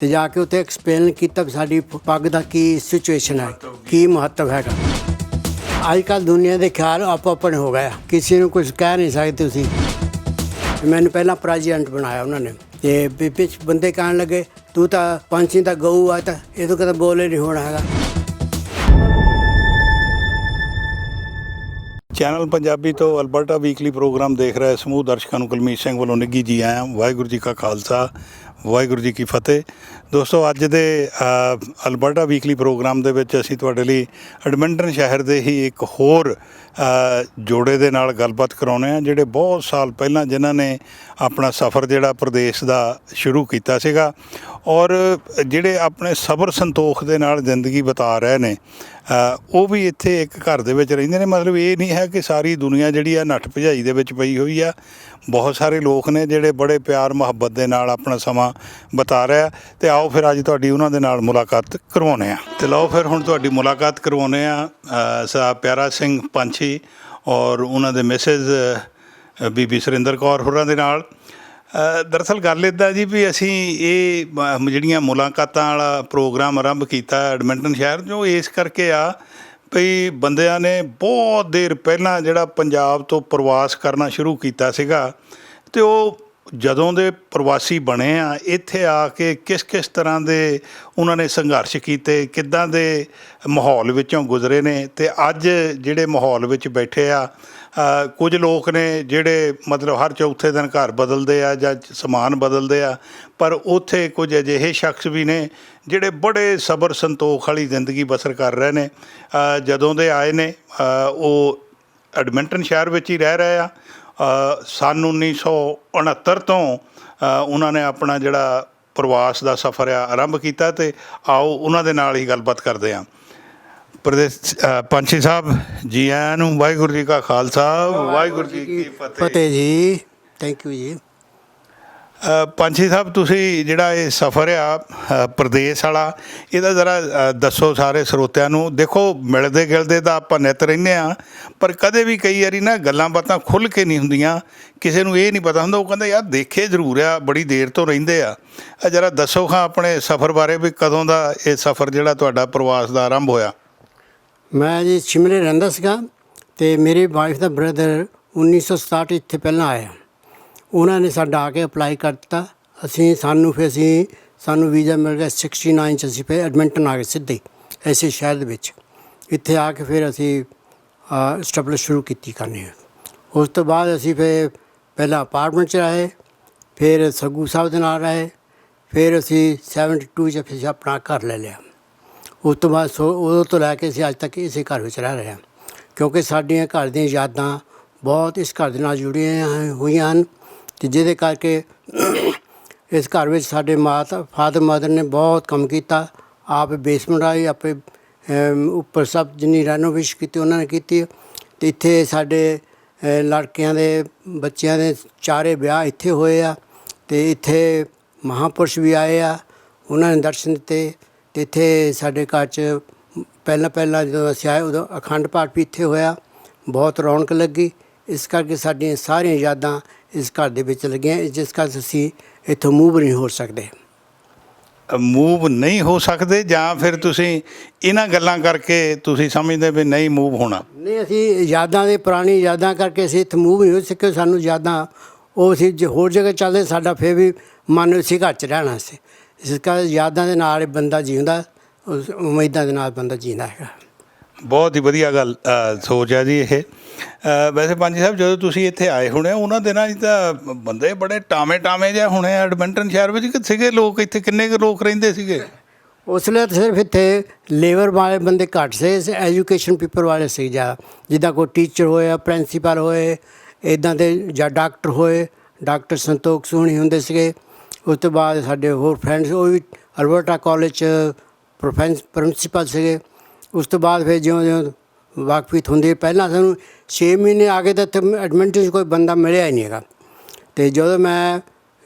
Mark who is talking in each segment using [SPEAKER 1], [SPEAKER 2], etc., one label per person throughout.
[SPEAKER 1] ਤੇ ਜਾ ਕੇ ਉੱਥੇ ਐਕਸਪਲੇਨ ਕੀਤਾ ਵੀ ਸਾਡੀ ਪੱਗ ਦਾ ਕੀ ਸਿਚੁਏਸ਼ਨ ਹੈ, ਕੀ ਮਹੱਤਵ ਹੈਗਾ। ਅੱਜ ਕੱਲ ਦੁਨੀਆ ਦੇ ਖਿਆਲ ਆਪੋ ਆਪਣੇ ਹੋ ਗਏ ਕਿਸੇ ਨੂੰ ਕੁਝ ਕਹਿ ਨਹੀਂ ਸਕਦੇ ਤੁਸੀਂ। ਮੈਨੂੰ ਪਹਿਲਾਂ ਪ੍ਰੈਜ਼ੀਡੈਂਟ ਬਣਾਇਆ ਉਹਨਾਂ ਨੇ। ਤੇ ਵਿੱਚ ਬੰਦੇ ਕਹਿਣ ਲੱਗੇ, ਤੂੰ ਤਾਂ ਪੰਛੀ ਦਾ ਗਊ ਆ, ਤਾਂ ਇਹ ਤੋਂ ਕਦੇ ਬੋਲੇ ਨਹੀਂ ਹੋਣਾ ਹੈਗਾ।
[SPEAKER 2] ਚੈਨਲ ਪੰਜਾਬੀ ਤੋਂ ਅਲਬਰਟਾ ਵੀਕਲੀ ਪ੍ਰੋਗਰਾਮ ਦੇਖ ਰਿਹਾ ਸਮੂਹ ਦਰਸ਼ਕਾਂ ਨੂੰ ਕੁਲਮੀਤ ਸਿੰਘ ਵੱਲੋਂ ਨਿੱਗੀ ਜੀ ਆਇਆਂ, ਵਾਹਿਗੁਰੂ ਜੀ ਕਾ ਖਾਲਸਾ। ਵਾਹਿਗੁਰੂ ਜੀ ਕੀ ਫਤਿਹ। ਦੋਸਤੋ, ਅੱਜ ਦੇ ਅਲਬਰਟਾ ਵੀਕਲੀ ਪ੍ਰੋਗਰਾਮ ਦੇ ਵਿੱਚ ਅਸੀਂ ਤੁਹਾਡੇ ਲਈ ਐਡਮਿੰਟਨ ਸ਼ਹਿਰ ਦੇ ਹੀ ਇੱਕ ਹੋਰ ਜੋੜੇ ਦੇ ਨਾਲ ਗੱਲਬਾਤ ਕਰਾਉਣੇ ਆ, ਜਿਹੜੇ ਬਹੁਤ ਸਾਲ ਪਹਿਲਾਂ ਜਿਨ੍ਹਾਂ ਨੇ ਆਪਣਾ ਸਫ਼ਰ ਜਿਹੜਾ ਪ੍ਰਦੇਸ਼ ਦਾ ਸ਼ੁਰੂ ਕੀਤਾ ਸੀਗਾ ਔਰ ਜਿਹੜੇ ਆਪਣੇ ਸਬਰ ਸੰਤੋਖ ਦੇ ਨਾਲ ਜ਼ਿੰਦਗੀ ਬਿਤਾ ਰਹੇ ਨੇ ਉਹ ਵੀ ਇੱਥੇ ਇੱਕ ਘਰ ਦੇ ਵਿੱਚ ਰਹਿੰਦੇ ਨੇ। ਮਤਲਬ ਇਹ ਨਹੀਂ ਹੈ ਕਿ ਸਾਰੀ ਦੁਨੀਆ ਜਿਹੜੀ ਆ ਨੱਠ ਭਜਾਈ ਦੇ ਵਿੱਚ ਪਈ ਹੋਈ ਆ। ਬਹੁਤ ਸਾਰੇ ਲੋਕ ਨੇ ਜਿਹੜੇ ਬੜੇ ਪਿਆਰ ਮੁਹੱਬਤ ਦੇ ਨਾਲ ਆਪਣਾ ਸਮਾਂ ਬਿਤਾ ਰਹੇ ਆ ਤੇ ਆਓ ਫਿਰ ਅੱਜ ਤੁਹਾਡੀ ਉਹਨਾਂ ਦੇ ਨਾਲ ਮੁਲਾਕਾਤ ਕਰਵਾਉਨੇ ਆ ਤੇ ਲਓ ਫਿਰ ਹੁਣ ਤੁਹਾਡੀ ਮੁਲਾਕਾਤ ਕਰਵਾਉਨੇ ਆ ਅ, ਸਾ ਪਿਆਰਾ ਸਿੰਘ ਪੰਛੀ ਔਰ ਉਹਨਾਂ ਦੇ ਮਿਸਿਸ ਬੀਬੀ ਸੁਰਿੰਦਰ ਕੌਰ ਹੋਰਾਂ ਦੇ ਨਾਲ। ਅ, ਦਰਅਸਲ ਗੱਲ ਇਦਾਂ ਜੀ ਵੀ ਅਸੀਂ ਇਹ ਜਿਹੜੀਆਂ ਮੁਲਾਕਾਤਾਂ ਵਾਲਾ ਪ੍ਰੋਗਰਾਮ ਆਰੰਭ ਕੀਤਾ ਐਡਮਿੰਟਨ ਸ਼ਹਿਰ ਜੋ ਇਸ ਕਰਕੇ ਆ ਭਈ ਬੰਦਿਆਂ ਨੇ ਬਹੁਤ ਦੇਰ ਪਹਿਲਾਂ ਜਿਹੜਾ ਪੰਜਾਬ ਤੋਂ ਪ੍ਰਵਾਸ ਕਰਨਾ ਸ਼ੁਰੂ ਕੀਤਾ ਸੀਗਾ ਤੇ ਉਹ ਜਦੋਂ ਦੇ ਪ੍ਰਵਾਸੀ ਬਣੇ ਆ, ਇੱਥੇ ਆ ਕੇ ਕਿਸ ਕਿਸ ਤਰ੍ਹਾਂ ਦੇ ਉਹਨਾਂ ਨੇ ਸੰਘਰਸ਼ ਕੀਤੇ, ਕਿੱਦਾਂ ਦੇ ਮਾਹੌਲ ਵਿੱਚੋਂ ਗੁਜ਼ਰੇ ਨੇ ਤੇ ਅੱਜ ਜਿਹੜੇ ਮਾਹੌਲ ਵਿੱਚ ਬੈਠੇ ਆ ਕੁਝ ਲੋਕ ਨੇ ਜਿਹੜੇ ਮਤਲਬ ਹਰ ਚੌਥੇ ਦਿਨ ਘਰ ਬਦਲਦੇ ਆ ਜਾਂ ਸਮਾਨ ਬਦਲਦੇ ਆ, ਪਰ ਉੱਥੇ ਕੁਝ ਅਜਿਹੇ ਸ਼ਖਸ ਵੀ ਨੇ ਜਿਹੜੇ ਬੜੇ ਸਬਰ ਸੰਤੋਖ ਵਾਲੀ ਜ਼ਿੰਦਗੀ ਬਸਰ ਕਰ ਰਹੇ ਨੇ। ਜਦੋਂ ਦੇ ਆਏ ਨੇ ਉਹ ਐਡਮਿੰਟਨ ਸ਼ਹਿਰ ਵਿੱਚ ਹੀ ਰਹਿ ਰਹੇ ਆ ਸੰਨ 1969 ਤੋਂ ਉਹਨਾਂ ਨੇ ਆਪਣਾ ਜਿਹੜਾ ਪ੍ਰਵਾਸ ਦਾ ਸਫ਼ਰ ਆ ਆਰੰਭ ਕੀਤਾ ਤੇ ਆਓ ਉਹਨਾਂ ਦੇ ਨਾਲ ਹੀ ਗੱਲਬਾਤ ਕਰਦੇ ਹਾਂ। ਪ੍ਰਦੇਸ਼ ਪੰਛੀ ਸਾਹਿਬ ਜੀ ਆਇਆਂ ਨੂੰ ਵਾਹਿਗੁਰੂ ਜੀ ਕਾ ਖਾਲਸਾ ਵਾਹਿਗੁਰੂ ਜੀ ਕੀ ਫਤਿਹ।
[SPEAKER 1] ਫਤਿਹ ਜੀ। ਥੈਂਕ ਯੂ ਜੀ।
[SPEAKER 2] ਪੰਛੀ ਸਾਹਿਬ ਤੁਸੀਂ ਜਿਹੜਾ ਇਹ ਸਫ਼ਰ ਆ ਪ੍ਰਦੇਸ਼ ਵਾਲਾ ਇਹਦਾ ਜ਼ਰਾ ਦੱਸੋ ਸਾਰੇ ਸਰੋਤਿਆਂ ਨੂੰ। ਦੇਖੋ ਮਿਲਦੇ ਗਿਲਦੇ ਤਾਂ ਆਪਾਂ ਨਿੱਤ ਰਹਿੰਦੇ ਆ ਪਰ ਕਦੇ ਵੀ ਕਈ ਵਾਰੀ ਨਾ ਗੱਲਾਂ ਬਾਤਾਂ ਖੁੱਲ ਕੇ ਨਹੀਂ ਹੁੰਦੀਆਂ। ਕਿਸੇ ਨੂੰ ਇਹ ਨਹੀਂ ਪਤਾ ਹੁੰਦਾ ਉਹ ਕਹਿੰਦਾ ਯਾਰ ਦੇਖੇ ਜ਼ਰੂਰ ਆ ਬੜੀ ਦੇਰ ਤੋਂ ਰਹਿੰਦੇ ਆ। ਅ, ਜ਼ਰਾ ਦੱਸੋ ਖਾਂ ਆਪਣੇ ਸਫ਼ਰ ਬਾਰੇ ਵੀ ਕਦੋਂ ਦਾ ਇਹ ਸਫ਼ਰ ਜਿਹੜਾ ਤੁਹਾਡਾ ਪ੍ਰਵਾਸ ਦਾ ਆਰੰਭ ਹੋਇਆ?
[SPEAKER 1] ਮੈਂ ਜੀ ਸ਼ਿਮਲੇ ਰਹਿੰਦਾ ਸੀਗਾ ਤੇ ਮੇਰੀ ਵਾਈਫ ਦਾ ਬ੍ਰਦਰ 1967 ਇੱਥੇ ਪਹਿਲਾਂ ਆਇਆ। ਉਹਨਾਂ ਨੇ ਸਾਡਾ ਆ ਕੇ ਅਪਲਾਈ ਕਰ ਦਿੱਤਾ। ਅਸੀਂ ਸਾਨੂੰ ਫਿਰ ਅਸੀਂ ਸਾਨੂੰ ਵੀਜ਼ਾ ਮਿਲ ਗਿਆ 69 ਚ ਅਸੀਂ ਫਿਰ ਐਡਮਿੰਟਨ ਆ ਗਏ ਸਿੱਧੇ ਹੀ, ਐਸੇ ਸ਼ਹਿਰ ਦੇ ਵਿੱਚ। ਇੱਥੇ ਆ ਕੇ ਫਿਰ ਅਸੀਂ ਸਟੈਬਲਿਸ਼ ਸ਼ੁਰੂ ਕੀਤੀ ਕਰਨੀ ਉਸ ਤੋਂ ਬਾਅਦ ਅਸੀਂ ਫਿਰ ਪਹਿਲਾਂ ਅਪਾਰਟਮੈਂਟ 'ਚ ਰਹੇ ਫਿਰ ਸੱਗੂ ਸਾਹਿਬ ਦੇ ਨਾਲ ਰਹੇ ਫਿਰ ਅਸੀਂ 72 ਚ ਫਿਰ ਆਪਣਾ ਘਰ ਲੈ ਲਿਆ। ਉਸ ਤੋਂ ਬਾਅਦ ਸੋ ਉਦੋਂ ਤੋਂ ਲੈ ਕੇ ਅਸੀਂ ਅੱਜ ਤੱਕ ਇਸੇ ਘਰ ਵਿੱਚ ਰਹਿ ਰਹੇ ਹਾਂ। ਕਿਉਂਕਿ ਸਾਡੀਆਂ ਘਰ ਦੀਆਂ ਯਾਦਾਂ ਬਹੁਤ ਇਸ ਘਰ ਦੇ ਨਾਲ ਜੁੜੀਆਂ ਹੋਈਆਂ ਹਨ। ਤੇ ਜਿਹਦੇ ਕਰਕੇ ਇਸ ਘਰ ਵਿੱਚ ਸਾਡੇ ਮਾਤਾ ਫਾਦਰ ਮਦਰ ਨੇ ਬਹੁਤ ਕੰਮ ਕੀਤਾ। ਆਪ ਬੇਸਮੈਂਟ ਆਈ, ਆਪੇ ਉੱਪਰ ਸਭ ਜਿੰਨੀ ਰੈਨੋਵੇਸ਼ਨ ਕੀਤੀ ਉਹਨਾਂ ਨੇ ਕੀਤੀ। ਤੇ ਇੱਥੇ ਸਾਡੇ ਲੜਕਿਆਂ ਦੇ, ਬੱਚਿਆਂ ਦੇ ਚਾਰੇ ਵਿਆਹ ਇੱਥੇ ਹੋਏ ਆ। ਤੇ ਇੱਥੇ ਮਹਾਪੁਰਸ਼ ਵੀ ਆਏ ਆ। ਉਹਨਾਂ ਨੇ ਦਰਸ਼ਨ ਦਿੱਤੇ। ਤੇ ਇੱਥੇ ਸਾਡੇ ਘਰ 'ਚ ਪਹਿਲਾਂ ਪਹਿਲਾਂ ਜਦੋਂ ਅਸੀਂ ਆਏ, ਉਦੋਂ ਅਖੰਡ ਪਾਠ ਵੀ ਇੱਥੇ ਹੋਇਆ। ਬਹੁਤ ਰੌਣਕ ਲੱਗੀ। ਇਸ ਕਰਕੇ ਸਾਡੀਆਂ ਸਾਰੀਆਂ ਯਾਦਾਂ ਇਸ ਘਰ ਦੇ ਵਿੱਚ ਲੱਗੀਆਂ ਜਿਸ ਕਰਕੇ ਅਸੀਂ ਇੱਥੋਂ ਮੂਵ ਨਹੀਂ ਹੋ ਸਕਦੇ।
[SPEAKER 2] ਮੂਵ ਨਹੀਂ ਹੋ ਸਕਦੇ ਜਾਂ ਫਿਰ ਤੁਸੀਂ ਇਹਨਾਂ ਗੱਲਾਂ ਕਰਕੇ ਤੁਸੀਂ ਸਮਝਦੇ ਵੀ ਨਹੀਂ ਮੂਵ ਹੋਣਾ।
[SPEAKER 1] ਨਹੀਂ ਅਸੀਂ ਯਾਦਾਂ ਦੇ ਪੁਰਾਣੀ ਯਾਦਾਂ ਕਰਕੇ ਅਸੀਂ ਇੱਥੇ ਮੂਵ ਨਹੀਂ ਹੋ ਸਕੇ ਸਾਨੂੰ ਯਾਦਾਂ ਉਹ ਅਸੀਂ ਜੇ ਹੋਰ ਜਗ੍ਹਾ ਚੱਲਦੇ ਸਾਡਾ ਫੇਰ ਵੀ ਮਨ ਉਸੇ ਘਰ 'ਚ ਰਹਿਣਾ ਸੀ। ਇਸ ਕਰਕੇ ਯਾਦਾਂ ਦੇ ਨਾਲ ਹੀ ਬੰਦਾ ਜਿਉਂਦਾ ਉਸ ਉਮੀਦਾਂ ਦੇ ਨਾਲ ਬੰਦਾ ਜਿੰਦਾ ਹੈਗਾ।
[SPEAKER 2] ਬਹੁਤ ਹੀ ਵਧੀਆ ਗੱਲ ਸੋਚ ਹੈ ਜੀ ਇਹ। ਵੈਸੇ ਪੰਜੀ ਸਾਹਿਬ, ਜਦੋਂ ਤੁਸੀਂ ਇੱਥੇ ਆਏ ਹੋਣੇ, ਉਹਨਾਂ ਦਿਨਾਂ 'ਚ ਤਾਂ ਬੰਦੇ ਬੜੇ ਟਾਵੇਂ ਟਾਵੇਂ ਜਿਹੇ ਹੋਣੇ ਐਡਮਿੰਟਨ ਸ਼ਹਿਰ ਵਿੱਚ ਕਿ ਸੀਗੇ ਲੋਕ, ਇੱਥੇ ਕਿੰਨੇ ਕੁ ਲੋਕ ਰਹਿੰਦੇ ਸੀਗੇ?
[SPEAKER 1] ਉਸ ਲਈ ਤਾਂ ਸਿਰਫ ਇੱਥੇ ਲੇਬਰ ਵਾਲੇ ਬੰਦੇ ਘੱਟ ਸੀ ਐਜੂਕੇਸ਼ਨ ਪੀਪਲ ਵਾਲੇ ਸੀ ਜਾਂ ਜਿੱਦਾਂ ਕੋਈ ਟੀਚਰ ਹੋਇਆ ਪ੍ਰਿੰਸੀਪਲ ਹੋਏ ਇਦਾਂ ਦੇ ਜਾਂ ਡਾਕਟਰ ਹੋਏ, ਡਾਕਟਰ ਸੰਤੋਖ ਸੋਹਣੀ ਹੁੰਦੇ ਸੀਗੇ। ਉਸ ਤੋਂ ਬਾਅਦ ਸਾਡੇ ਹੋਰ ਫਰੈਂਡਸ ਉਹ ਵੀ ਅਲਬਰਟਾ ਕਾਲਜ ਚ ਪ੍ਰੋਫੈਸ ਪ੍ਰਿੰਸੀਪਲ ਸੀਗੇ। ਉਸ ਤੋਂ ਬਾਅਦ ਫਿਰ ਜਿਉਂ ਜਿਉਂ ਵਾਕਫੀਤ ਹੁੰਦੀ ਪਹਿਲਾਂ ਸਾਨੂੰ 6 ਮਹੀਨੇ ਆ ਗਏ ਤਾਂ ਇੱਥੇ ਐਡਮਿੰਟਨ 'ਚ ਕੋਈ ਬੰਦਾ ਮਿਲਿਆ ਹੀ ਨਹੀਂ ਹੈਗਾ। ਤੇ ਜਦੋਂ ਮੈਂ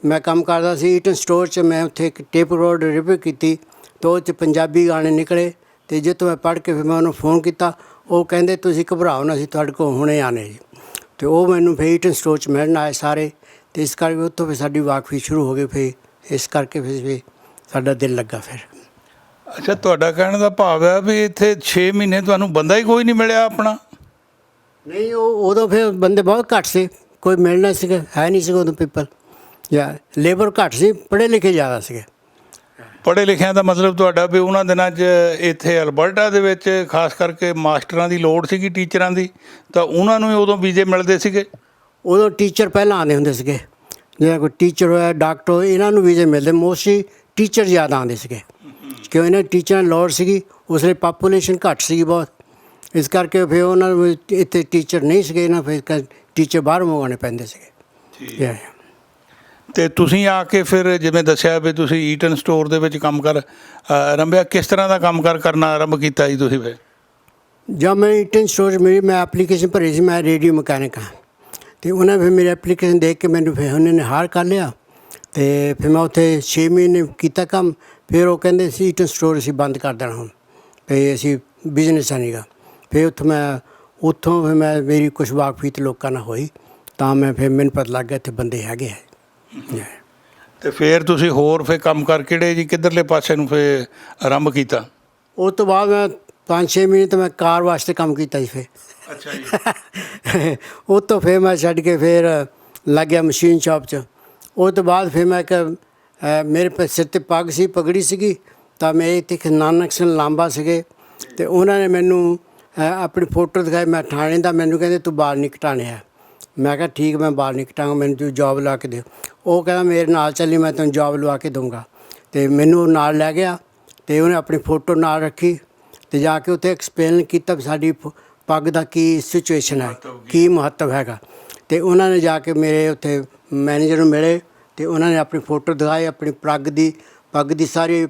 [SPEAKER 1] ਮੈਂ ਕੰਮ ਕਰਦਾ ਸੀ ਈਟਨ ਸਟੋਰ 'ਚ, ਮੈਂ ਉੱਥੇ ਇੱਕ ਟੇਪ ਰੋਡ ਰਿਪੇਅਰ ਕੀਤੀ। ਤੇ ਉਹ 'ਚ ਪੰਜਾਬੀ ਗਾਣੇ ਨਿਕਲੇ। ਤੇ ਜਦੋਂ ਮੈਂ ਪੜ੍ਹ ਕੇ ਫਿਰ ਮੈਂ ਉਹਨੂੰ ਫੋਨ ਕੀਤਾ। ਉਹ ਕਹਿੰਦੇ, ਤੁਸੀਂ ਘਬਰਾਓ ਨਾ, ਅਸੀਂ ਤੁਹਾਡੇ ਕੋਲ ਹੁਣੇ ਆਨੇ ਜੀ। ਤੇ ਉਹ ਮੈਨੂੰ ਫਿਰ ਈਟਨ ਸਟੋਰ 'ਚ ਮਿਲਣ ਆਏ ਸਾਰੇ। ਤੇ ਇਸ ਕਰਕੇ ਉੱਥੋਂ ਫਿਰ ਸਾਡੀ ਵਾਕਫੀ ਸ਼ੁਰੂ ਹੋ ਗਈ। ਫਿਰ ਇਸ ਕਰਕੇ ਫਿਰ ਵੀ ਸਾਡਾ ਦਿਲ ਲੱਗਾ ਫਿਰ।
[SPEAKER 2] ਅੱਛਾ ਤੁਹਾਡਾ ਕਹਿਣ ਦਾ ਭਾਵ ਹੈ ਵੀ ਇੱਥੇ 6 ਮਹੀਨੇ ਤੁਹਾਨੂੰ ਬੰਦਾ ਹੀ ਕੋਈ ਨਹੀਂ ਮਿਲਿਆ ਆਪਣਾ?
[SPEAKER 1] ਨਹੀਂ ਉਹ ਉਦੋਂ ਫਿਰ ਬੰਦੇ ਬਹੁਤ ਘੱਟ ਸੀ। ਕੋਈ ਮਿਲਣਾ ਸੀਗਾ ਹੈ ਨਹੀਂ ਸੀਗਾ ਉਦੋਂ ਪੀਪਲ ਜਾਂ ਲੇਬਰ ਘੱਟ ਸੀ ਪੜ੍ਹੇ ਲਿਖੇ ਜ਼ਿਆਦਾ ਸੀਗੇ।
[SPEAKER 2] ਪੜ੍ਹੇ ਲਿਖਿਆਂ ਦਾ ਮਤਲਬ ਤੁਹਾਡਾ ਵੀ ਉਹਨਾਂ ਦਿਨਾਂ 'ਚ ਇੱਥੇ ਅਲਬਰਟਾ ਦੇ ਵਿੱਚ ਖਾਸ ਕਰਕੇ ਮਾਸਟਰਾਂ ਦੀ ਲੋੜ ਸੀਗੀ ਟੀਚਰਾਂ ਦੀ ਤਾਂ ਉਹਨਾਂ ਨੂੰ ਹੀ ਉਦੋਂ ਵੀਜ਼ੇ ਮਿਲਦੇ ਸੀਗੇ?
[SPEAKER 1] ਉਦੋਂ ਟੀਚਰ ਪਹਿਲਾਂ ਆਉਂਦੇ ਹੁੰਦੇ ਸੀਗੇ। ਜਿਵੇਂ ਕੋਈ ਟੀਚਰ ਹੋਇਆ ਡਾਕਟਰ ਇਹਨਾਂ ਨੂੰ ਵੀਜ਼ੇ ਮਿਲਦੇ। ਮੋਸਟਲੀ ਟੀਚਰ ਜ਼ਿਆਦਾ ਆਉਂਦੇ ਸੀਗੇ। ਕਿਉਂ ਇਹਨਾਂ ਟੀਚਰਾਂ ਲੋੜ ਸੀਗੀ ਉਸ ਲਈ ਪਾਪੂਲੇਸ਼ਨ ਘੱਟ ਸੀਗੀ ਬਹੁਤ। ਇਸ ਕਰਕੇ ਫਿਰ ਉਹਨਾਂ ਨੂੰ ਇੱਥੇ ਟੀਚਰ ਨਹੀਂ ਸੀਗੇ ਨਾ ਫਿਰ ਟੀਚਰ ਬਾਹਰ ਮੰਗਵਾਉਣੇ ਪੈਂਦੇ ਸੀਗੇ। Yeah.
[SPEAKER 2] ਤੇ ਤੁਸੀਂ ਆ ਕੇ ਫਿਰ ਜਿਵੇਂ ਦੱਸਿਆ ਵੀ ਤੁਸੀਂ ਈਟਨ ਸਟੋਰ ਦੇ ਵਿੱਚ ਕੰਮ ਕਰ ਅ, ਆਰੰਭਿਆ ਕਿਸ ਤਰ੍ਹਾਂ ਦਾ ਕੰਮ ਕਰ ਕਰਨਾ ਆਰੰਭ ਕੀਤਾ ਜੀ ਤੁਸੀਂ ਫਿਰ?
[SPEAKER 1] ਜਦ ਮੈਂ ਇਟਨ ਸਟੋਰ ਮੇਰੀ ਮੈਂ ਐਪਲੀਕੇਸ਼ਨ ਭਰੀ ਸੀ ਮੈਂ ਰੇਡੀਓ ਮਕੈਨਿਕ ਹਾਂ। ਤੇ ਉਹਨਾਂ ਫਿਰ ਮੇਰੀ ਐਪਲੀਕੇਸ਼ਨ ਦੇਖ ਕੇ ਮੈਨੂੰ ਫਿਰ ਉਹਨਾਂ ਨੇ ਹਾਰ ਕਰ ਲਿਆ। ਤੇ ਫਿਰ ਮੈਂ ਉੱਥੇ 6 ਮਹੀਨੇ ਕੀਤਾ ਕੰਮ ਫਿਰ ਉਹ ਕਹਿੰਦੇ ਸੀ ਇਟਨ ਸਟੋਰ ਅਸੀਂ ਬੰਦ ਕਰ ਦੇਣਾ ਹੁਣ ਵੀ ਅਸੀਂ ਬਿਜ਼ਨਸ ਨਹੀਂਗਾ ਫਿਰ ਉੱਥੋਂ ਮੈਂ ਉੱਥੋਂ ਫਿਰ ਮੈਂ ਮੇਰੀ ਕੁਛ ਵਾਕਫੀਤ ਲੋਕਾਂ ਨਾਲ ਹੋਈ ਤਾਂ ਮੈਂ ਫਿਰ ਮੈਨੂੰ ਪਤਾ ਲੱਗ ਗਿਆ ਇੱਥੇ ਬੰਦੇ ਹੈਗੇ ਹੈ.
[SPEAKER 2] ਤੇ ਫਿਰ ਤੁਸੀਂ ਹੋਰ ਫਿਰ ਕੰਮ ਕਰ ਕਿਹੜੇ ਜੀ ਕਿੱਧਰਲੇ ਪਾਸੇ ਨੂੰ ਫਿਰ ਆਰੰਭ ਕੀਤਾ?
[SPEAKER 1] ਉਸ ਤੋਂ ਬਾਅਦ ਮੈਂ 5-6 ਮਹੀਨੇ ਤਾਂ ਮੈਂ ਕਾਰ ਵਾਸਤੇ ਕੰਮ ਕੀਤਾ ਜੀ ਫਿਰ।
[SPEAKER 2] ਅੱਛਾ ਜੀ।
[SPEAKER 1] ਉਹ ਤੋਂ ਫਿਰ ਮੈਂ ਛੱਡ ਕੇ ਫਿਰ ਲੱਗ ਗਿਆ ਮਸ਼ੀਨ ਸ਼ਾਪ 'ਚ। ਉਹ ਤੋਂ ਬਾਅਦ ਫਿਰ ਮੈਂ ਅ, ਮੇਰੇ ਪੇ ਸਿਰ ਤੇ ਪੱਗ ਸੀ ਪਗੜੀ ਸੀਗੀ ਤਾਂ ਮੈਂ ਇੱਥੇ ਇੱਕ ਨਾਨਕ ਸਿੰਘ ਲਾਂਬਾ ਸੀਗੇ ਤੇ ਉਹਨਾਂ ਨੇ ਮੈਨੂੰ ਆਪਣੀ ਫੋਟੋ ਦਿਖਾਈ ਮੈਂ ਠਾਣੇ ਦਾ ਮੈਨੂੰ ਕਹਿੰਦੇ ਤੂੰ ਬਾਲ ਨਹੀਂ ਕਟਾਣੇ ਆ। ਮੈਂ ਕਿਹਾ ਠੀਕ ਮੈਂ ਬਾਲ ਨਹੀਂ ਕਟਾਂਗਾ ਮੈਨੂੰ ਤੂੰ ਜੌਬ ਲਾ ਕੇ ਦੇ। ਉਹ ਕਹਿੰਦਾ ਮੇਰੇ ਨਾਲ ਚੱਲੀ ਮੈਂ ਤੈਨੂੰ ਜੌਬ ਲਵਾ ਕੇ ਦਊਂਗਾ। ਤੇ ਮੈਨੂੰ ਉਹ ਨਾਲ ਲੈ ਗਿਆ ਤੇ ਉਹਨੇ ਆਪਣੀ ਫੋਟੋ ਨਾਲ ਰੱਖੀ ਤੇ ਜਾ ਕੇ ਉੱਥੇ ਐਕਸਪਲੇਨ ਕੀਤਾ ਸਾਡੀ ਪੱਗ ਦਾ ਕੀ ਸਿਚੁਏਸ਼ਨ ਹੈ ਕੀ ਮਹੱਤਵ ਹੈਗਾ। ਤੇ ਉਹਨਾਂ ਨੇ ਜਾ ਕੇ ਮੇਰੇ ਉੱਥੇ ਮੈਨੇਜਰ ਨੂੰ ਮਿਲੇ ਤੇ ਉਹਨਾਂ ਨੇ ਆਪਣੀ ਫੋਟੋ ਦਿਖਾਈ ਆਪਣੀ ਪੱਗ ਦੀ ਪੱਗ ਦੀ ਸਾਰੀ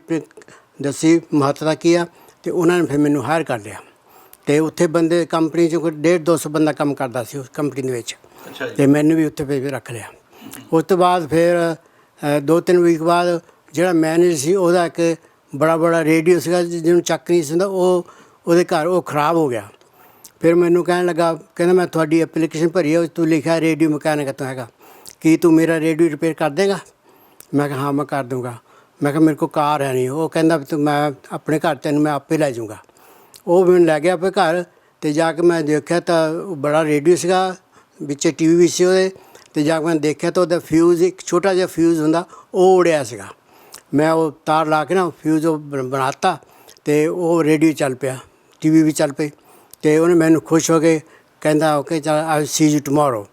[SPEAKER 1] ਦੱਸੀ ਮਹੱਤਤਾ ਕੀ ਆ ਤੇ ਉਹਨਾਂ ਨੇ ਫਿਰ ਮੈਨੂੰ ਹਾਇਰ ਕਰ ਲਿਆ। ਤੇ ਉੱਥੇ ਬੰਦੇ ਕੰਪਨੀ 'ਚ ਕੋਈ 1.5 200 ਬੰਦਾ ਕੰਮ ਕਰਦਾ ਸੀ ਉਸ ਕੰਪਨੀ ਦੇ ਵਿੱਚ। ਤੇ ਮੈਨੂੰ ਵੀ ਉੱਥੇ ਫਿਰ ਰੱਖ ਲਿਆ। ਉਸ ਤੋਂ ਬਾਅਦ ਫਿਰ ਦੋ ਤਿੰਨ ਵੀਕ ਬਾਅਦ ਜਿਹੜਾ ਮੈਨੇਜਰ ਸੀ ਉਹਦਾ ਇੱਕ ਬੜਾ ਬੜਾ ਰੇਡੀਓ ਸੀਗਾ ਜਿਹਨੂੰ ਚੱਕ ਨਹੀਂ ਸੀ ਹੁੰਦਾ ਉਹ ਉਹਦੇ ਘਰ ਉਹ ਖਰਾਬ ਹੋ ਗਿਆ। ਫਿਰ ਮੈਨੂੰ ਕਹਿਣ ਲੱਗਾ, ਕਹਿੰਦਾ ਮੈਂ ਤੁਹਾਡੀ ਐਪਲੀਕੇਸ਼ਨ ਭਰੀ ਹੈ ਉਹ ਤੂੰ ਲਿਖਿਆ ਰੇਡੀਓ ਮਕੈਨਿਕ ਤੋਂ ਹੈਗਾ। ਕੀ ਤੂੰ ਮੇਰਾ ਰੇਡੀਓ ਰਿਪੇਅਰ ਕਰ ਦੇਗਾ? ਮੈਂ ਕਿਹਾ, ਹਾਂ, ਮੈਂ ਕਰ ਦੂੰਗਾ। ਮੈਂ ਕਿਹਾ, ਮੇਰੇ ਕੋਲ ਕਾਰ ਹੈ ਨਹੀਂ। ਉਹ ਕਹਿੰਦਾ ਵੀ ਤੂੰ, ਮੈਂ ਆਪਣੇ ਘਰ ਤੈਨੂੰ ਮੈਂ ਆਪੇ ਲੈ ਜਾਊਂਗਾ। ਉਹ ਮੈਨੂੰ ਲੈ ਗਿਆ ਆਪਣੇ ਘਰ ਤੇ ਜਾ ਕੇ ਮੈਂ ਦੇਖਿਆ ਤਾਂ ਬੜਾ ਰੇਡੀਓ ਸੀਗਾ, ਵਿੱਚ ਟੀਵੀ ਵੀ ਸੀ ਉਹਦੇ। ਤੇ ਜਾ ਕੇ ਮੈਂ ਦੇਖਿਆ ਤਾਂ ਉਹਦਾ ਫਿਊਜ਼ ਇੱਕ ਛੋਟਾ ਜਿਹਾ ਫਿਊਜ਼ ਹੁੰਦਾ, ਉਹ ਉੜਿਆ ਸੀਗਾ। ਮੈਂ ਉਹ ਤਾਰ ਲਾ ਕੇ ਨਾ ਫਿਊਜ਼ ਉਹ ਬਣ- ਬਣਾਤਾ ਤੇ ਉਹ ਰੇਡੀਓ ਚੱਲ ਪਿਆ ਟੀਵੀ ਵੀ ਚੱਲ ਪਈ। ਤੇ ਉਹਨੇ ਮੈਨੂੰ ਖੁਸ਼ ਹੋ ਕੇ ਕਹਿੰਦਾ, ਓਕੇ, ਚਲ ਆਈ ਸੀ ਯੂ ਟੁਮਾਰੋ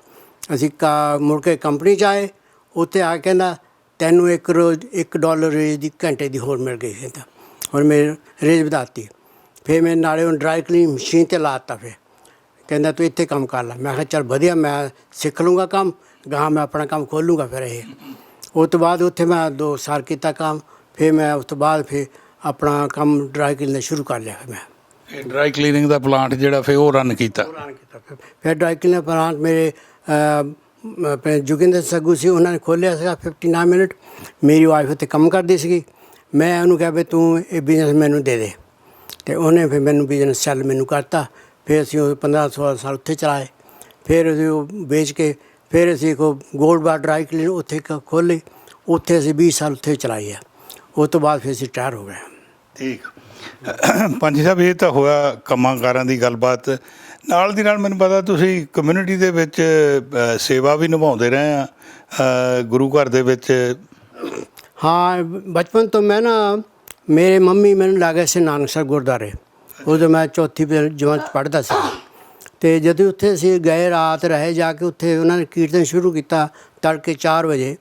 [SPEAKER 1] ਅਸੀਂ ਕਾ, ਮੁੜ ਕੇ ਕੰਪਨੀ ਚ ਆਏ, ਉੱਥੇ ਆ ਕੇ ਕਹਿੰਦਾ, ਤੈਨੂੰ ਇੱਕ ਰੋਜ਼ 1 ਡਾਲਰ ਦੀ, ਘੰਟੇ ਦੀ ਹੋਰ ਮਿਲ ਗਈ ਹੈ ਤਾਂ। ਹੁਣ ਮੇਰੇ ਰੇਜ ਵਧਾਤੀ। ਫਿਰ ਮੈਂ ਨਾਲੇ ਉਹ ਡਰਾਈ ਕਲੀਨ ਮਸ਼ੀਨ ਤੇ ਲਾਤਾ ਫਿਰ। ਕਹਿੰਦਾ, ਤੂੰ ਇੱਥੇ ਕੰਮ ਕਰ ਲੈ। ਮੈਂ ਕਿਹਾ, ਚੱਲ, ਵਧੀਆ, ਮੈਂ ਸਿੱਖ ਲੂੰਗਾ ਕੰਮ। ਗਾਂ ਮੈਂ ਆਪਣਾ ਕੰਮ ਖੋਲੂੰਗਾ ਫਿਰ ਇਹ। ਉਸ ਤੋਂ ਬਾਅਦ ਉੱਥੇ ਮੈਂ ਦੋ ਸਾਲ ਕੀਤਾ ਕੰਮ। ਫਿਰ ਮੈਂ ਉਸ ਤੋਂ ਬਾਅਦ ਫਿਰ ਆਪਣਾ ਕੰਮ ਡਰਾਈ ਕਲੀਨ ਦਾ ਸ਼ੁਰੂ ਕਰ ਲਿਆ ਮੈਂ।
[SPEAKER 2] ਇਹ ਡਰਾਈ ਕਲੀਨਿੰਗ ਦਾ ਪਲਾਂਟ ਜਿਹੜਾ ਫਿਰ ਉਹ ਰਨ ਕੀਤਾ।
[SPEAKER 1] ਪੁਰਾਣ ਕੀਤਾ। ਫਿਰ ਫਿਰ ਡਰਾਈ ਕਲੀਨਰ ਪ੍ਰਾਂਤ ਮੇਰੇ ਅਹ, ਆਪਣੇ ਜੁਗਿੰਦਰ ਸੱਗੂ ਸੀ ਉਹਨਾਂ ਨੇ ਖੋਲ੍ਹਿਆ ਸੀਗਾ 59 ਮਿੰਟ ਮੇਰੀ ਵਾਈਫ ਉੱਥੇ ਕੰਮ ਕਰਦੀ ਸੀਗੀ। ਮੈਂ ਉਹਨੂੰ ਕਿਹਾ ਵੀ ਤੂੰ ਇਹ ਬਿਜ਼ਨਸ ਮੈਨੂੰ ਦੇ ਦੇ। ਤੇ ਉਹਨੇ ਫਿਰ ਮੈਨੂੰ ਬਿਜ਼ਨਸ ਚੱਲ ਮੈਨੂੰ ਕਰਤਾ। ਫਿਰ ਅਸੀਂ ਉਹ 15 16 ਸਾਲ ਉੱਥੇ ਚਲਾਏ। ਫਿਰ ਅਸੀਂ ਉਹ ਵੇਚ ਕੇ ਫਿਰ ਅਸੀਂ ਕੋ ਗੋਲਡ ਬਾਰ ਡਰਾਈ ਕਲੀਨ ਉੱਥੇ ਖੋਲ੍ਹੀ। ਉੱਥੇ ਅਸੀਂ 20 ਸਾਲ ਉੱਥੇ ਚਲਾਈ ਆ। ਉਸ ਤੋਂ ਬਾਅਦ ਫਿਰ ਅਸੀਂ ਰਿਟਾਇਰ ਹੋ ਗਏ।
[SPEAKER 2] ਠੀਕ। ਪੰਜ ਸਾਹਿਬ, ਇਹ ਤਾਂ ਹੋਇਆ ਕੰਮਾਂ ਕਾਰਾਂ ਦੀ ਗੱਲਬਾਤ। ਨਾਲ ਦੀ ਨਾਲ ਮੈਨੂੰ ਪਤਾ ਤੁਸੀਂ ਕਮਿਊਨਿਟੀ ਦੇ ਵਿੱਚ ਸੇਵਾ ਵੀ ਨਿਭਾਉਂਦੇ ਰਹੇ ਆ। ਗੁਰੂ ਘਰ ਦੇ ਵਿੱਚ।
[SPEAKER 1] ਹਾਂ, ਬਚਪਨ ਤੋਂ ਮੈਂ ਨਾ, ਮੇਰੇ ਮੰਮੀ ਮੈਨੂੰ ਲੱਗਾ ਸੀ ਨਾਨਕਸਰ ਗੁਰਦਾਰੇ ਉਦੋਂ ਮੈਂ ਚੌਥੀ ਪ- ਜਮਾਤ 'ਚ ਪੜ੍ਹਦਾ ਸੀ। ਤੇ ਜਦੋਂ ਉੱਥੇ ਅਸੀਂ ਗਏ, ਰਾਤ ਰਹੇ ਜਾ ਕੇ ਉੱਥੇ ਉਹਨਾਂ ਨੇ ਕੀਰਤਨ ਸ਼ੁਰੂ ਕੀਤਾ ਤੜਕੇ 4 ਵਜੇ।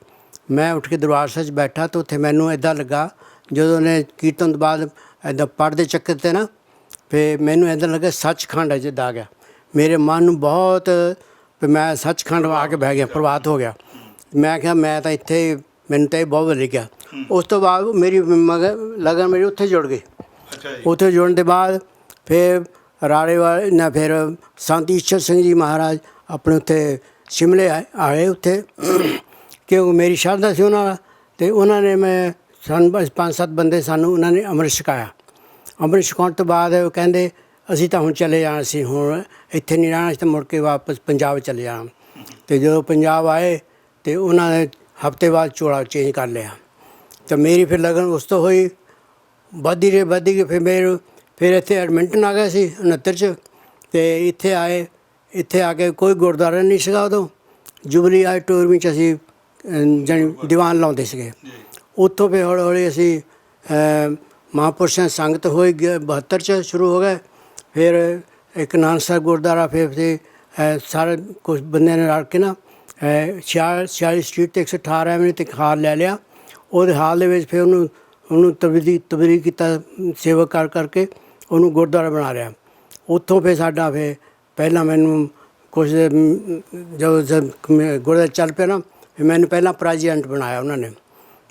[SPEAKER 1] ਮੈਂ ਉੱਠ ਕੇ ਦਰਬਾਰ ਸਾਹਿਬ 'ਚ ਬੈਠਾ ਤਾਂ ਉੱਥੇ ਮੈਨੂੰ ਇਦਾਂ ਲੱਗਾ ਜਦੋਂ ਨੇ ਕੀਰਤਨ ਤੋਂ ਬਾਅਦ ਇਦਾਂ ਪੜ੍ਹਦੇ ਚੱਕਰ ਤੇ ਨਾ ਫੇ ਮੈਨੂੰ ਇਦਾਂ ਲੱਗਾ ਸੱਚਖੰਡ ਅਜੇ ਦਾ ਗਿਆ। ਮੇਰੇ ਮਨ ਨੂੰ ਬਹੁਤ ਵੀ ਮੈਂ ਸੱਚਖੰਡ ਆ ਕੇ ਬਹਿ ਗਿਆ ਪ੍ਰਭਾਤ ਹੋ ਗਿਆ। ਮੈਂ ਕਿਹਾ ਮੈਂ ਤਾਂ ਇੱਥੇ ਮੈਨੂੰ ਤਾਂ ਇਹ ਬਹੁਤ ਵਧੀਆ ਲੱਗਿਆ। ਉਸ ਤੋਂ ਬਾਅਦ ਮੇਰੀ ਮਗਰ ਲਗਨ ਮੇਰੀ ਉੱਥੇ ਜੁੜ ਗਈ। ਉੱਥੇ ਜੁੜਨ ਦੇ ਬਾਅਦ ਫਿਰ ਰਾੜੇ ਵਾਲੇ ਨਾ ਫਿਰ ਸੰਤ ਈਸ਼ਰ ਸਿੰਘ ਜੀ ਮਹਾਰਾਜ ਆਪਣੇ ਉੱਥੇ ਸ਼ਿਮਲੇ ਆਏ- ਆਏ ਉੱਥੇ। ਕਿਉਂਕਿ ਮੇਰੀ ਸ਼ਰਧਾ ਸੀ ਉਹਨਾਂ ਨਾਲ ਤੇ ਉਹਨਾਂ ਨੇ ਮੈਂ ਸਾਨੂੰ ਬਸ ਪੰਜ ਸੱਤ ਬੰਦੇ ਸਾਨੂੰ ਉਹਨਾਂ ਨੇ ਅੰਮ੍ਰਿਤ ਛਕਾਇਆ। ਅੰਮ੍ਰਿਤ ਛਕਾਉਣ ਤੋਂ ਬਾਅਦ ਉਹ ਕਹਿੰਦੇ ਅਸੀਂ ਤਾਂ ਹੁਣ ਚਲੇ ਜਾਣਾ ਸੀ ਹੁਣ ਇੱਥੇ ਨਹੀਂ ਰਹਿਣਾ ਅਸੀਂ ਤਾਂ ਮੁੜ ਕੇ ਵਾਪਸ ਪੰਜਾਬ ਚਲੇ ਜਾਣਾ ਤੇ ਜਦੋਂ ਪੰਜਾਬ ਆਏ ਤੇ ਉਹਨਾਂ ਨੇ ਹਫ਼ਤੇ ਬਾਅਦ ਚੋਲਾ ਚੇਂਜ ਕਰ ਲਿਆ। ਤਾਂ ਮੇਰੀ ਫਿਰ ਲਗਨ ਉਸ ਤੋਂ ਹੋਈ। ਵੱਧਦੀ ਰਹੀ ਵੱਧਦੀ ਗਈ ਫਿਰ ਮੇਰੇ ਫਿਰ ਇੱਥੇ ਐਡਮਿੰਟਨ ਆ ਗਿਆ ਸੀ 69 ਚ। ਤੇ ਇੱਥੇ ਆਏ ਇੱਥੇ ਆ ਕੇ ਕੋਈ ਗੁਰਦੁਆਰਾ ਨਹੀਂ ਸੀਗਾ ਉਦੋਂ। ਜੁਬਲੀ ਆਡੀਟੋਰੀਅਮ ਵਿੱਚ ਅਸੀਂ ਜਾਣੀ ਦੀਵਾਨ ਲਾਉਂਦੇ ਸੀਗੇ। ਉੱਥੋਂ ਫਿਰ ਹੌਲੀ ਹੌਲੀ ਅਸੀਂ ਅਹ, ਮਹਾਂਪੁਰਸ਼ਾਂ ਸੰਗਤ ਹੋਈ ਗ- 72 ਚ ਸ਼ੁਰੂ ਹੋ ਗਏ। ਫਿਰ ਇੱਕ ਨਾਨਕ ਸਾਹਿਬ ਗੁਰਦੁਆਰਾ ਫਿਰ ਤੇ ਸਾਰੇ ਕੁਝ ਬੰਦਿਆਂ ਨੇ ਰਲ ਕੇ ਨਾ ਛਿਆ- 46 ਸਟਰੀਟ ਤੇ 118 ਐਵਨਿਊ ਤੇ ਹਾਲ ਲੈ ਲਿਆ। ਉਹਦੇ ਹਾਲ ਦੇ ਵਿੱਚ ਫਿਰ ਉਹਨੂੰ ਉਹਨੂੰ ਤਬਦੀਲੀ ਤਬਦੀਲੀ ਕੀਤਾ ਸੇਵਾ ਕਰ ਕਰਕੇ ਉਹਨੂੰ ਗੁਰਦੁਆਰਾ ਬਣਾ ਲਿਆ। ਉੱਥੋਂ ਫਿਰ ਸਾਡਾ ਫਿਰ ਪਹਿਲਾਂ ਮੈਨੂੰ ਕੁਝ ਜਦੋਂ ਜਦ ਗੁਰਦੁਆਰਾ ਚੱਲ ਪਿਆ ਨਾ ਫਿਰ ਮੈਨੂੰ ਪਹਿਲਾਂ ਪ੍ਰੈਜ਼ੀਡੈਂਟ ਬਣਾਇਆ ਉਹਨਾਂ ਨੇ।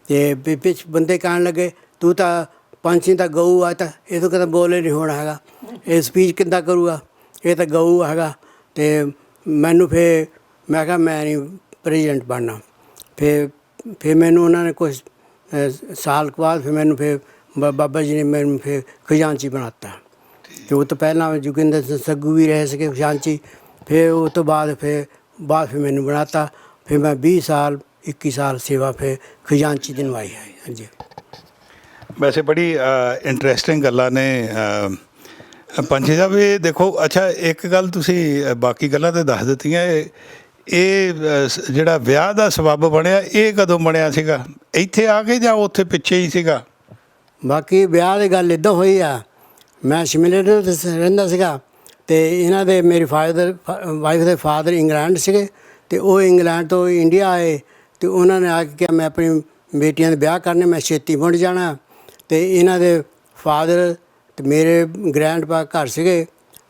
[SPEAKER 1] ਤੇ ਵੀ ਵਿੱਚ ਬੰਦੇ ਕਹਿਣ ਲੱਗੇ, ਤੂੰ ਤਾਂ ਪੰਛੀ ਤਾਂ ਗਊ ਆ ਤਾਂ ਇਹ ਤਾਂ ਕਦੇ ਬੋਲੇ ਨਹੀਂ ਹੋਣਾ ਹੈਗਾ। ਇਹ ਸਪੀਚ ਕਿੱਦਾਂ ਕਰੂਗਾ? ਇਹ ਤਾਂ ਗਊ ਹੈਗਾ। ਤੇ ਮੈਨੂੰ ਫਿਰ ਮੈਂ ਕਿਹਾ, ਮੈਂ ਨਹੀਂ ਪ੍ਰੈਜ਼ੀਡੈਂਟ ਬਣਨਾ। ਫਿਰ ਫਿਰ ਮੈਨੂੰ ਉਹਨਾਂ ਨੇ ਕੁਝ ਸਾਲ ਕੁ ਬਾਅਦ ਫਿਰ ਮੈਨੂੰ ਫਿਰ ਬਾ- ਬਾਬਾ ਜੀ ਨੇ ਮੈਨੂੰ ਫਿਰ ਖਜ਼ਾਨਚੀ ਬਣਾਤਾ। ਤੇ ਉਹ ਤੋਂ ਪਹਿਲਾਂ ਜੋਗਿੰਦਰ ਸਿੰਘ ਸੱਗੂ ਵੀ ਰਹੇ ਸੀਗੇ ਖਜ਼ਾਨਚੀ। ਫਿਰ ਉਹ ਤੋਂ ਬਾਅਦ ਫਿਰ ਬਾਅਦ ਫਿਰ ਮੈਨੂੰ ਬਣਾਤਾ। ਫਿਰ ਮੈਂ 20 ਸਾਲ 21 ਸਾਲ ਸੇਵਾ ਫਿਰ ਖਜ਼ਾਨਚੀ ਦੀ ਨਿਭਾਈ ਹੈ ਹਾਂਜੀ
[SPEAKER 2] ਵੈਸੇ ਬੜੀ ਇੰਟਰਸਟਿੰਗ ਗੱਲਾਂ ਨੇ ਪੰਛੀ ਸਾਹਿਬ ਇਹ ਦੇਖੋ ਅੱਛਾ ਇੱਕ ਗੱਲ ਤੁਸੀਂ ਬਾਕੀ ਗੱਲਾਂ ਤੇ ਦੱਸ ਦਿੱਤੀਆਂ ਇਹ ਜਿਹੜਾ ਵਿਆਹ ਦਾ ਸਬੱਬ ਬਣਿਆ ਇਹ ਕਦੋਂ ਬਣਿਆ ਸੀਗਾ ਇੱਥੇ ਆ ਕੇ ਜਾਂ ਉੱਥੇ ਪਿੱਛੇ ਹੀ ਸੀਗਾ
[SPEAKER 1] ਬਾਕੀ ਵਿਆਹ ਦੀ ਗੱਲ ਇਦਾਂ ਹੋਈ ਆ ਮੈਂ ਸ਼ਿਮਲੇ ਦੇ ਰਹਿੰਦਾ ਸੀਗਾ ਤੇ ਇਹਨਾਂ ਦੇ ਮੇਰੇ ਫਾਦਰ ਵਾਈਫ ਦੇ ਫਾਦਰ ਇੰਗਲੈਂਡ ਸੀਗੇ ਤੇ ਉਹ ਇੰਗਲੈਂਡ ਤੋਂ ਇੰਡੀਆ ਆਏ ਤੇ ਉਹਨਾਂ ਨੇ ਆ ਕੇ ਕਿਹਾ ਮੈਂ ਆਪਣੀ ਬੇਟੀਆਂ ਦੇ ਵਿਆਹ ਕਰਨੇ ਮੈਂ ਛੇਤੀ ਮੁੜ ਜਾਣਾ। ਤੇ ਇਹਨਾਂ ਦੇ ਫਾਦਰ ਤੇ ਮੇਰੇ ਗ੍ਰੈਂਡਪਾ ਘਰ ਸੀਗੇ।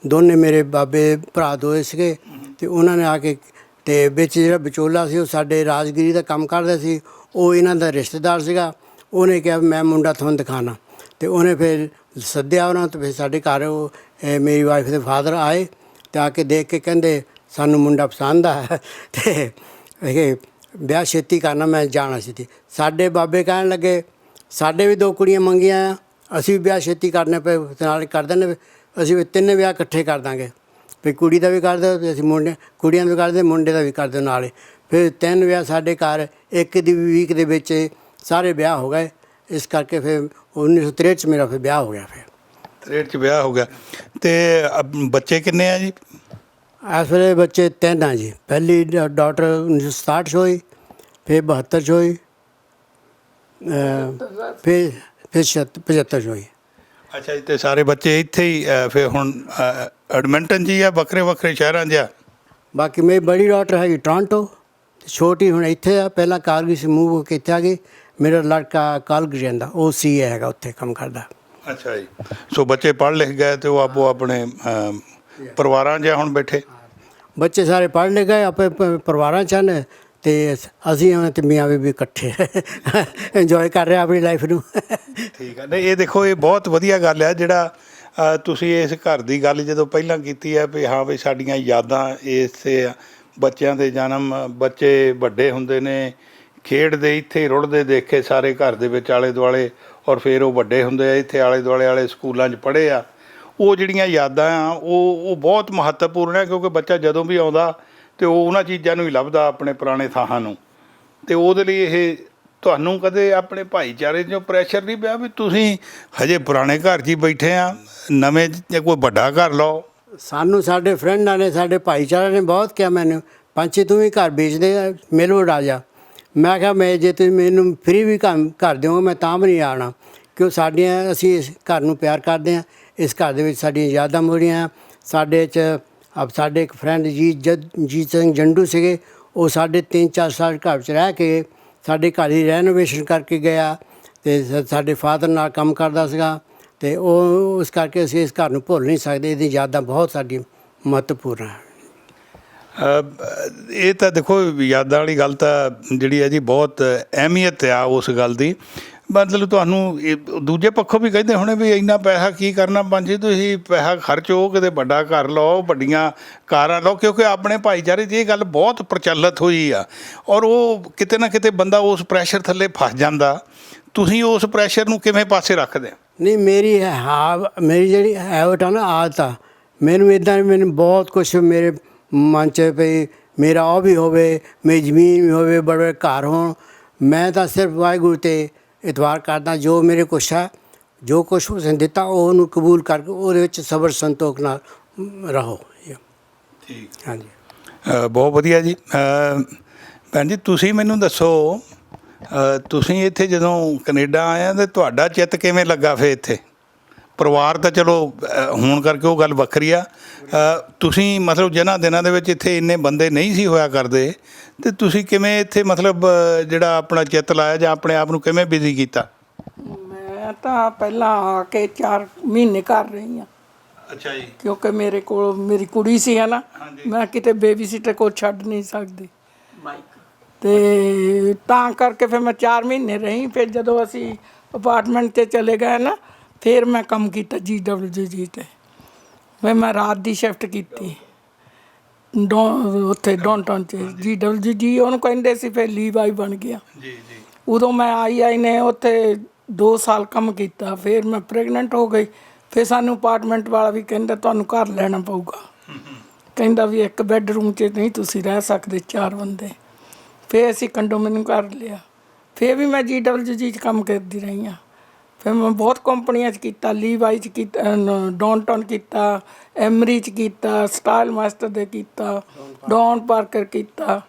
[SPEAKER 1] ਦੋਨੇ ਮੇਰੇ ਬਾਬੇ ਭਰਾ ਦੋਏ ਸੀਗੇ। ਤੇ ਉਹਨਾਂ ਨੇ ਆ ਕੇ ਤੇ ਵਿੱਚ ਜਿਹੜਾ ਵਿਚੋਲਾ ਸੀ ਉਹ ਸਾਡੇ ਰਾਜਗੀਰੀ ਦਾ ਕੰਮ ਕਰਦਾ ਸੀ। ਉਹ ਇਹਨਾਂ ਦਾ ਰਿਸ਼ਤੇਦਾਰ ਸੀਗਾ। ਉਹਨੇ ਕਿਹਾ ਮੈਂ ਮੁੰਡਾ ਤੁਹਾਨੂੰ ਦਿਖਾਣਾ। ਤੇ ਉਹਨੇ ਫਿਰ ਸੱਦਿਆ ਉਹਨਾਂ ਨੂੰ ਤੇ ਫਿਰ ਸਾਡੇ ਘਰ ਉਹ ਅਹ, ਮੇਰੀ ਵਾਈਫ ਦੇ ਫਾਦਰ ਆਏ। ਤੇ ਆ ਕੇ ਦੇਖ ਕੇ ਕਹਿੰਦੇ ਸਾਨੂੰ ਮੁੰਡਾ ਪਸੰਦ ਆ ਤੇ ਇਹ ਵਿਆਹ ਛੇਤੀ ਕਰਨਾ, ਮੈਂ ਜਾਣਾ ਸੀ ਤੇ ਸਾਡੇ ਬਾਬੇ ਕਹਿਣ ਲੱਗੇ, ਸਾਡੇ ਵੀ ਦੋ ਕੁੜੀਆਂ ਮੰਗੀਆਂ ਆ, ਅਸੀਂ ਵੀ ਵਿਆਹ ਛੇਤੀ ਕਰਨੇ ਪਏ ਤੇ ਨਾਲ ਕਰ ਦਿੰਦੇ ਅਸੀਂ ਵੀ ਤਿੰਨ ਵਿਆਹ ਇਕੱਠੇ ਕਰ ਦਾਂਗੇ। ਵੀ ਕੁੜੀ ਦਾ ਵੀ ਕਰ ਦਿਓ, ਤੇ ਅਸੀਂ ਮੁੰਡੇ, ਕੁੜੀਆਂ ਦਾ ਵੀ ਕਰ ਦਿਓ, ਮੁੰਡੇ ਦਾ ਵੀ ਕਰ ਦਿਓ ਨਾਲੇ ਫਿਰ ਤਿੰਨ ਵਿਆਹ ਸਾਡੇ ਘਰ, ਇੱਕ ਦੀ ਵੀਕ ਦੇ ਵਿੱਚ ਸਾਰੇ ਵਿਆਹ ਹੋ ਗਏ। ਇਸ ਕਰਕੇ ਫਿਰ 1963 ਚ ਮੇਰਾ ਫਿਰ ਵਿਆਹ ਹੋ ਗਿਆ ਫਿਰ।
[SPEAKER 2] 63 ਚ ਵਿਆਹ ਹੋ ਗਿਆ। ਤੇ ਬੱਚੇ ਕਿੰਨੇ ਆ ਜੀ?
[SPEAKER 1] ਇਸ ਵੇਲੇ ਬੱਚੇ ਤਿੰਨ ਆ ਜੀ। ਪਹਿਲੀ ਡਾਟਰ 1967 ਚ ਹੋਈ ਫਿਰ 72 ਚ ਹੋਈ ਅਹ, ਫਿਰ ਫਿਰ 75 ਚ ਹੋਈ।
[SPEAKER 2] ਅੱਛਾ ਜੀ ਤੇ ਸਾਰੇ ਬੱਚੇ ਇੱਥੇ ਹੀ ਅ, ਫਿਰ ਹੁਣ ਅ, ਐਡਮਿੰਟਨ ਜੀ ਆ ਵੱਖਰੇ ਵੱਖਰੇ ਸ਼ਹਿਰਾਂ 'ਚ ਆ?
[SPEAKER 1] ਬਾਕੀ ਮੇਰੀ ਬੜੀ ਡਾਟਰ ਹੈਗੀ ਟੋਰਾਂਟੋ ਤੇ ਛੋਟੀ ਹੁਣ ਇੱਥੇ ਆ ਪਹਿਲਾਂ ਕਾਲਗਰੀ ਸੇ ਮੂਵ ਹੋ ਕੇ ਇੱਥੇ ਆ ਗਈ। ਮੇਰਾ ਲੜਕਾ ਕਾਲਗਰੀ ਰਹਿੰਦਾ ਉਹ ਸੀ ਹੈਗਾ ਉੱਥੇ ਕੰਮ ਕਰਦਾ।
[SPEAKER 2] ਅੱਛਾ ਜੀ। ਸੋ ਬੱਚੇ ਪੜ੍ਹ ਲਿਖ ਗਏ ਤੇ ਉਹ ਆਪੋ ਆਪਣੇ ਅ, ਪਰਿਵਾਰਾਂ 'ਚ ਹੁਣ ਬੈਠੇ।
[SPEAKER 1] ਬੱਚੇ ਸਾਰੇ ਪੜ੍ਹ ਲਿਖ ਗਏ ਆਪੇ ਪ- ਪਰਿਵਾਰਾਂ ਚ ਹਨ ਤੇ ਅਸੀਂ ਹਾਂ ਤੇ ਮੀਆਂ ਬੀਬੀ ਇਕੱਠੇ ਇੰਜੋਏ ਕਰ ਰਹੇ ਆਪਣੀ ਲਾਈਫ ਨੂੰ।
[SPEAKER 2] ਠੀਕ ਹੈ ਨਹੀਂ ਇਹ ਦੇਖੋ ਇਹ ਬਹੁਤ ਵਧੀਆ ਗੱਲ ਹੈ ਜਿਹੜਾ ਅ, ਤੁਸੀਂ ਇਸ ਘਰ ਦੀ ਗੱਲ ਜਦੋਂ ਪਹਿਲਾਂ ਕੀਤੀ ਹੈ ਵੀ ਹਾਂ ਵੀ ਸਾਡੀਆਂ ਯਾਦਾਂ ਇਸੇ ਆ। ਬੱਚਿਆਂ ਦੇ ਜਨਮ ਬੱਚੇ ਵੱਡੇ ਹੁੰਦੇ ਨੇ ਖੇਡਦੇ ਇੱਥੇ ਹੀ ਰੁੜਦੇ ਦੇਖੇ ਸਾਰੇ ਘਰ ਦੇ ਵਿੱਚ ਆਲੇ ਦੁਆਲੇ ਔਰ ਫਿਰ ਉਹ ਵੱਡੇ ਹੁੰਦੇ ਆ ਇੱਥੇ ਆਲੇ ਦੁਆਲੇ ਵਾਲੇ ਸਕੂਲਾਂ 'ਚ ਪੜ੍ਹੇ ਆ। ਉਹ ਜਿਹੜੀਆਂ ਯਾਦਾਂ ਆ, ਉਹ ਉਹ ਬਹੁਤ ਮਹੱਤਵਪੂਰਨ ਹੈ ਕਿਉਂਕਿ ਬੱਚਾ ਜਦੋਂ ਵੀ ਆਉਂਦਾ ਤੇ ਉਹ ਉਹਨਾਂ ਚੀਜ਼ਾਂ ਨੂੰ ਹੀ ਲੱਭਦਾ ਆਪਣੇ ਪੁਰਾਣੇ ਥਾਹਾਂ ਨੂੰ। ਤੇ ਉਹਦੇ ਲਈ ਇਹ ਤੁਹਾਨੂੰ ਕਦੇ ਆਪਣੇ ਭਾਈਚਾਰੇ 'ਚੋਂ ਪ੍ਰੈਸ਼ਰ ਨਹੀਂ ਪਿਆ ਵੀ ਤੁਸੀਂ ਹਜੇ ਪੁਰਾਣੇ ਘਰ 'ਚ ਹੀ ਬੈਠੇ ਆ, ਨਵੇਂ ਜਾਂ ਕੋਈ ਵੱਡਾ ਘਰ ਲਓ?
[SPEAKER 1] ਸਾਨੂੰ ਸਾਡੇ ਫਰੈਂਡਾਂ ਨੇ, ਸਾਡੇ ਭਾਈਚਾਰੇ ਨੇ ਬਹੁਤ ਕਿਹਾ ਮੈਨੂੰ, ਪੰਛੀ ਤੂੰ ਵੀ ਘਰ ਵੇਚਦੇ ਆ, ਮੇਲੋ ਰਾਜਾ। ਮੈਂ ਕਿਹਾ, ਮੈਂ ਜੇ ਤੁਸੀਂ ਮੈਨੂੰ ਫ੍ਰੀ ਵੀ ਕੰਮ ਕਰ ਦਿਓ ਮੈਂ ਤਾਂ ਵੀ ਨਹੀਂ ਆਣਾ ਕਿਉਂ ਸਾਡੀਆਂ ਅਸੀਂ ਇਸ ਘਰ ਨੂੰ ਪਿਆਰ ਕਰਦੇ ਆ? ਇਸ ਘਰ ਦੇ ਵਿੱਚ ਸਾਡੀਆਂ ਯਾਦਾਂ ਮੋੜੀਆਂ। ਸਾਡੇ ਚ, ਅਬ ਸਾਡੇ ਇੱਕ ਫਰੈਂਡ ਜੀ ਜਦ, ਜੀਤ ਸਿੰਘ ਜੰਡੂ ਸੀਗੇ, ਉਹ ਸਾਡੇ 3-4 ਸਾਲ ਘਰ ਚ ਰਹਿ ਕੇ ਸਾਡੇ ਘਰ ਦੀ ਰੈਨੋਵੇਸ਼ਨ ਕਰਕੇ ਗਿਆ ਤੇ ਸਾਡੇ ਫਾਦਰ ਨਾਲ ਕੰਮ ਕਰਦਾ ਸੀਗਾ ਤੇ ਉਹ ਉਸ ਕਰਕੇ ਅਸੀਂ ਇਸ ਘਰ ਨੂੰ ਭੁੱਲ ਨਹੀਂ ਸਕਦੇ। ਇਹਦੀ ਯਾਦਾਂ ਬਹੁਤ ਸਾਡੀ ਮਹੱਤਵਪੂਰਨ ਹੈ
[SPEAKER 2] ਇਹ ਤਾਂ ਦੇਖੋ, ਯਾਦਾਂ ਵਾਲੀ ਗੱਲ ਤਾਂ ਜਿਹੜੀ ਹੈ ਜੀ, ਬਹੁਤ ਅਹਿਮੀਅਤ ਆ ਉਸ ਗੱਲ ਦੀ। ਮਤਲਬ ਤੁਹਾਨੂੰ ਇਹ ਦੂਜੇ ਪੱਖੋਂ ਵੀ ਕਹਿੰਦੇ ਹੋਣੇ ਵੀ ਇੰਨਾ ਪੈਸਾ ਕੀ ਕਰਨਾ, ਪੰਜੀ ਤੁਸੀਂ ਪੈਸਾ ਖਰਚੋ ਕਿਤੇ ਵੱਡਾ ਘਰ ਲਓ, ਵੱਡੀਆਂ ਕਾਰਾਂ ਲਓ, ਕਿਉਂਕਿ ਆਪਣੇ ਭਾਈਚਾਰੇ 'ਚ ਇਹ ਗੱਲ ਬਹੁਤ ਪ੍ਰਚਲਿਤ ਹੋਈ ਆ। ਔਰ ਉਹ ਕਿਤੇ ਨਾ ਕਿਤੇ ਬੰਦਾ ਉਸ ਪ੍ਰੈਸ਼ਰ ਥੱਲੇ ਫਸ ਜਾਂਦਾ। ਤੁਸੀਂ ਉਸ ਪ੍ਰੈਸ਼ਰ ਨੂੰ ਕਿਵੇਂ ਪਾਸੇ ਰੱਖਦੇ? ਆ
[SPEAKER 1] ਨਹੀਂ, ਮੇਰੀ ਹੈ ਹਾਂ ਮੇਰੀ ਜਿਹੜੀ ਹੈਬਿਟ ਆ ਨਾ, ਆਦਤ ਆ, ਮੈਨੂੰ ਇਦਾਂ ਮੈਨੂੰ ਬਹੁਤ ਕੁਝ ਮੇਰੇ ਮਨ ਚ ਪਈ ਮੇਰਾ ਉਹ ਵੀ ਹੋਵੇ, ਮੇਰੀ ਜ਼ਮੀਨ ਵੀ ਹੋਵੇ ਬੜੇ ਘਰ ਹੋਣ। ਮੈਂ ਤਾਂ ਸਿਰਫ ਵਾਹਿਗੁਰੂ ਤੇ ਇਤਵਾਰ ਕਰਦਾ ਜੋ ਮੇਰੇ ਕੁਛ ਹੈ ਜੋ ਕੁਛ ਉਸਨੇ ਦਿੱਤਾ ਉਹ ਉਹਨੂੰ ਕਬੂਲ ਕਰਕੇ ਉਹਦੇ ਵਿੱਚ ਸਬਰ ਸੰਤੋਖ ਨਾਲ ਰਹੋ।
[SPEAKER 2] ਠੀਕ।
[SPEAKER 1] ਹਾਂਜੀ।
[SPEAKER 2] ਬਹੁਤ ਵਧੀਆ ਜੀ। ਭੈਣ ਜੀ ਤੁਸੀਂ ਮੈਨੂੰ ਦੱਸੋ ਤੁਸੀਂ ਇੱਥੇ ਜਦੋਂ ਕੈਨੇਡਾ ਆਏ ਤੇ ਤੁਹਾਡਾ ਚਿੱਤ ਕਿਵੇਂ ਲੱਗਾ ਫੇ ਇੱਥੇ? ਪਰਿਵਾਰ ਤਾਂ ਚਲੋ ਹੋਣ ਕਰਕੇ ਉਹ ਗੱਲ ਵੱਖਰੀ ਆ। ਤੁਸੀਂ ਮਤਲਬ ਜਿਨ੍ਹਾਂ ਦਿਨਾਂ ਦੇ ਵਿੱਚ ਇੱਥੇ ਇੰਨੇ ਬੰਦੇ ਨਹੀਂ ਸੀ ਹੋਇਆ ਕਰਦੇ ਤੇ ਤੁਸੀਂ ਕਿਵੇਂ ਇੱਥੇ ਮਤਲਬ ਜਿਹੜਾ ਆਪਣਾ ਚਿੱਤ ਲਾਇਆ ਜਾਂ ਆਪਣੇ ਆਪ ਨੂੰ ਕਿਵੇਂ ਬਿਜ਼ੀ ਕੀਤਾ?
[SPEAKER 3] ਮੈਂ ਤਾਂ ਪਹਿਲਾਂ ਆ ਕੇ 4 ਮਹੀਨੇ ਕਰ ਰਹੀ ਹਾਂ
[SPEAKER 2] ਅੱਛਾ ਜੀ।
[SPEAKER 3] ਕਿਉਂਕਿ ਮੇਰੇ ਕੋਲ ਮੇਰੀ ਕੁੜੀ ਸੀ ਹੈ ਨਾ। ਮੈਂ ਕਿਤੇ ਬੇਬੀ ਸਿਟਰ ਕੋਲ ਛੱਡ ਨਹੀਂ ਸਕਦੀ। ਤੇ ਤਾਂ ਕਰਕੇ ਫਿਰ ਮੈਂ 4 ਮਹੀਨੇ ਰਹੀ। ਫਿਰ ਜਦੋਂ ਅਸੀਂ ਅਪਾਰਟਮੈਂਟ ਤੇ ਚਲੇ ਗਏ ਨਾ ਫਿਰ ਮੈਂ ਕੰਮ ਕੀਤਾ ਜੀ ਜੀ ਤੇ। ਫਿਰ ਮੈਂ ਰਾਤ ਦੀ ਸ਼ਿਫਟ ਕੀਤੀ। ਡੋ ਉੱਥੇ ਡੌਨਟਨ ਚ ਜੀ ਜੀ ਉਹਨੂੰ ਕਹਿੰਦੇ ਸੀ ਫਿਰ ਲੀਵਾਈ ਬਣ ਗਿਆ।
[SPEAKER 2] ਜੀ ਜੀ।
[SPEAKER 3] ਉਦੋਂ ਮੈਂ ਆਈ ਆਈ ਨੇ ਉੱਥੇ 2 ਸਾਲ ਕੰਮ ਕੀਤਾ। ਫਿਰ ਮੈਂ ਪ੍ਰੈਗਨੈਂਟ ਹੋ ਗਈ। ਫਿਰ ਸਾਨੂੰ ਅਪਾਰਟਮੈਂਟ ਵਾਲਾ ਵੀ ਕਹਿੰਦਾ ਤੁਹਾਨੂੰ ਘਰ ਲੈਣਾ ਪਊਗਾ। ਕਹਿੰਦਾ ਵੀ ਇੱਕ ਬੈੱਡਰੂਮ 'ਚ ਨਹੀਂ ਤੁਸੀਂ ਰਹਿ ਸਕਦੇ ਚਾਰ ਬੰਦੇ। ਫਿਰ ਅਸੀਂ ਕੰਡੋਮੀਨੀਅਮ ਘਰ ਲਿਆ। ਫਿਰ ਵੀ ਮੈਂ ਜੀ 'ਚ ਕੰਮ ਕਰਦੀ ਰਹੀ ਹਾਂ। ਫਿਰ ਮੈਂ ਬਹੁਤ ਕੰਪਨੀਆਂ 'ਚ ਕੀਤਾ ਲੀਵਾਈ 'ਚ ਕੀਤਾ ਡੌਨਟਨ ਕੀਤਾ ਐਮਰੀ 'ਚ ਕੀਤਾ ਸਟਾਈਲ ਮਾਸਟਰ ਦੇ ਕੀਤਾ ਡੌਨ ਪਾਰਕਰ ਕੀਤਾ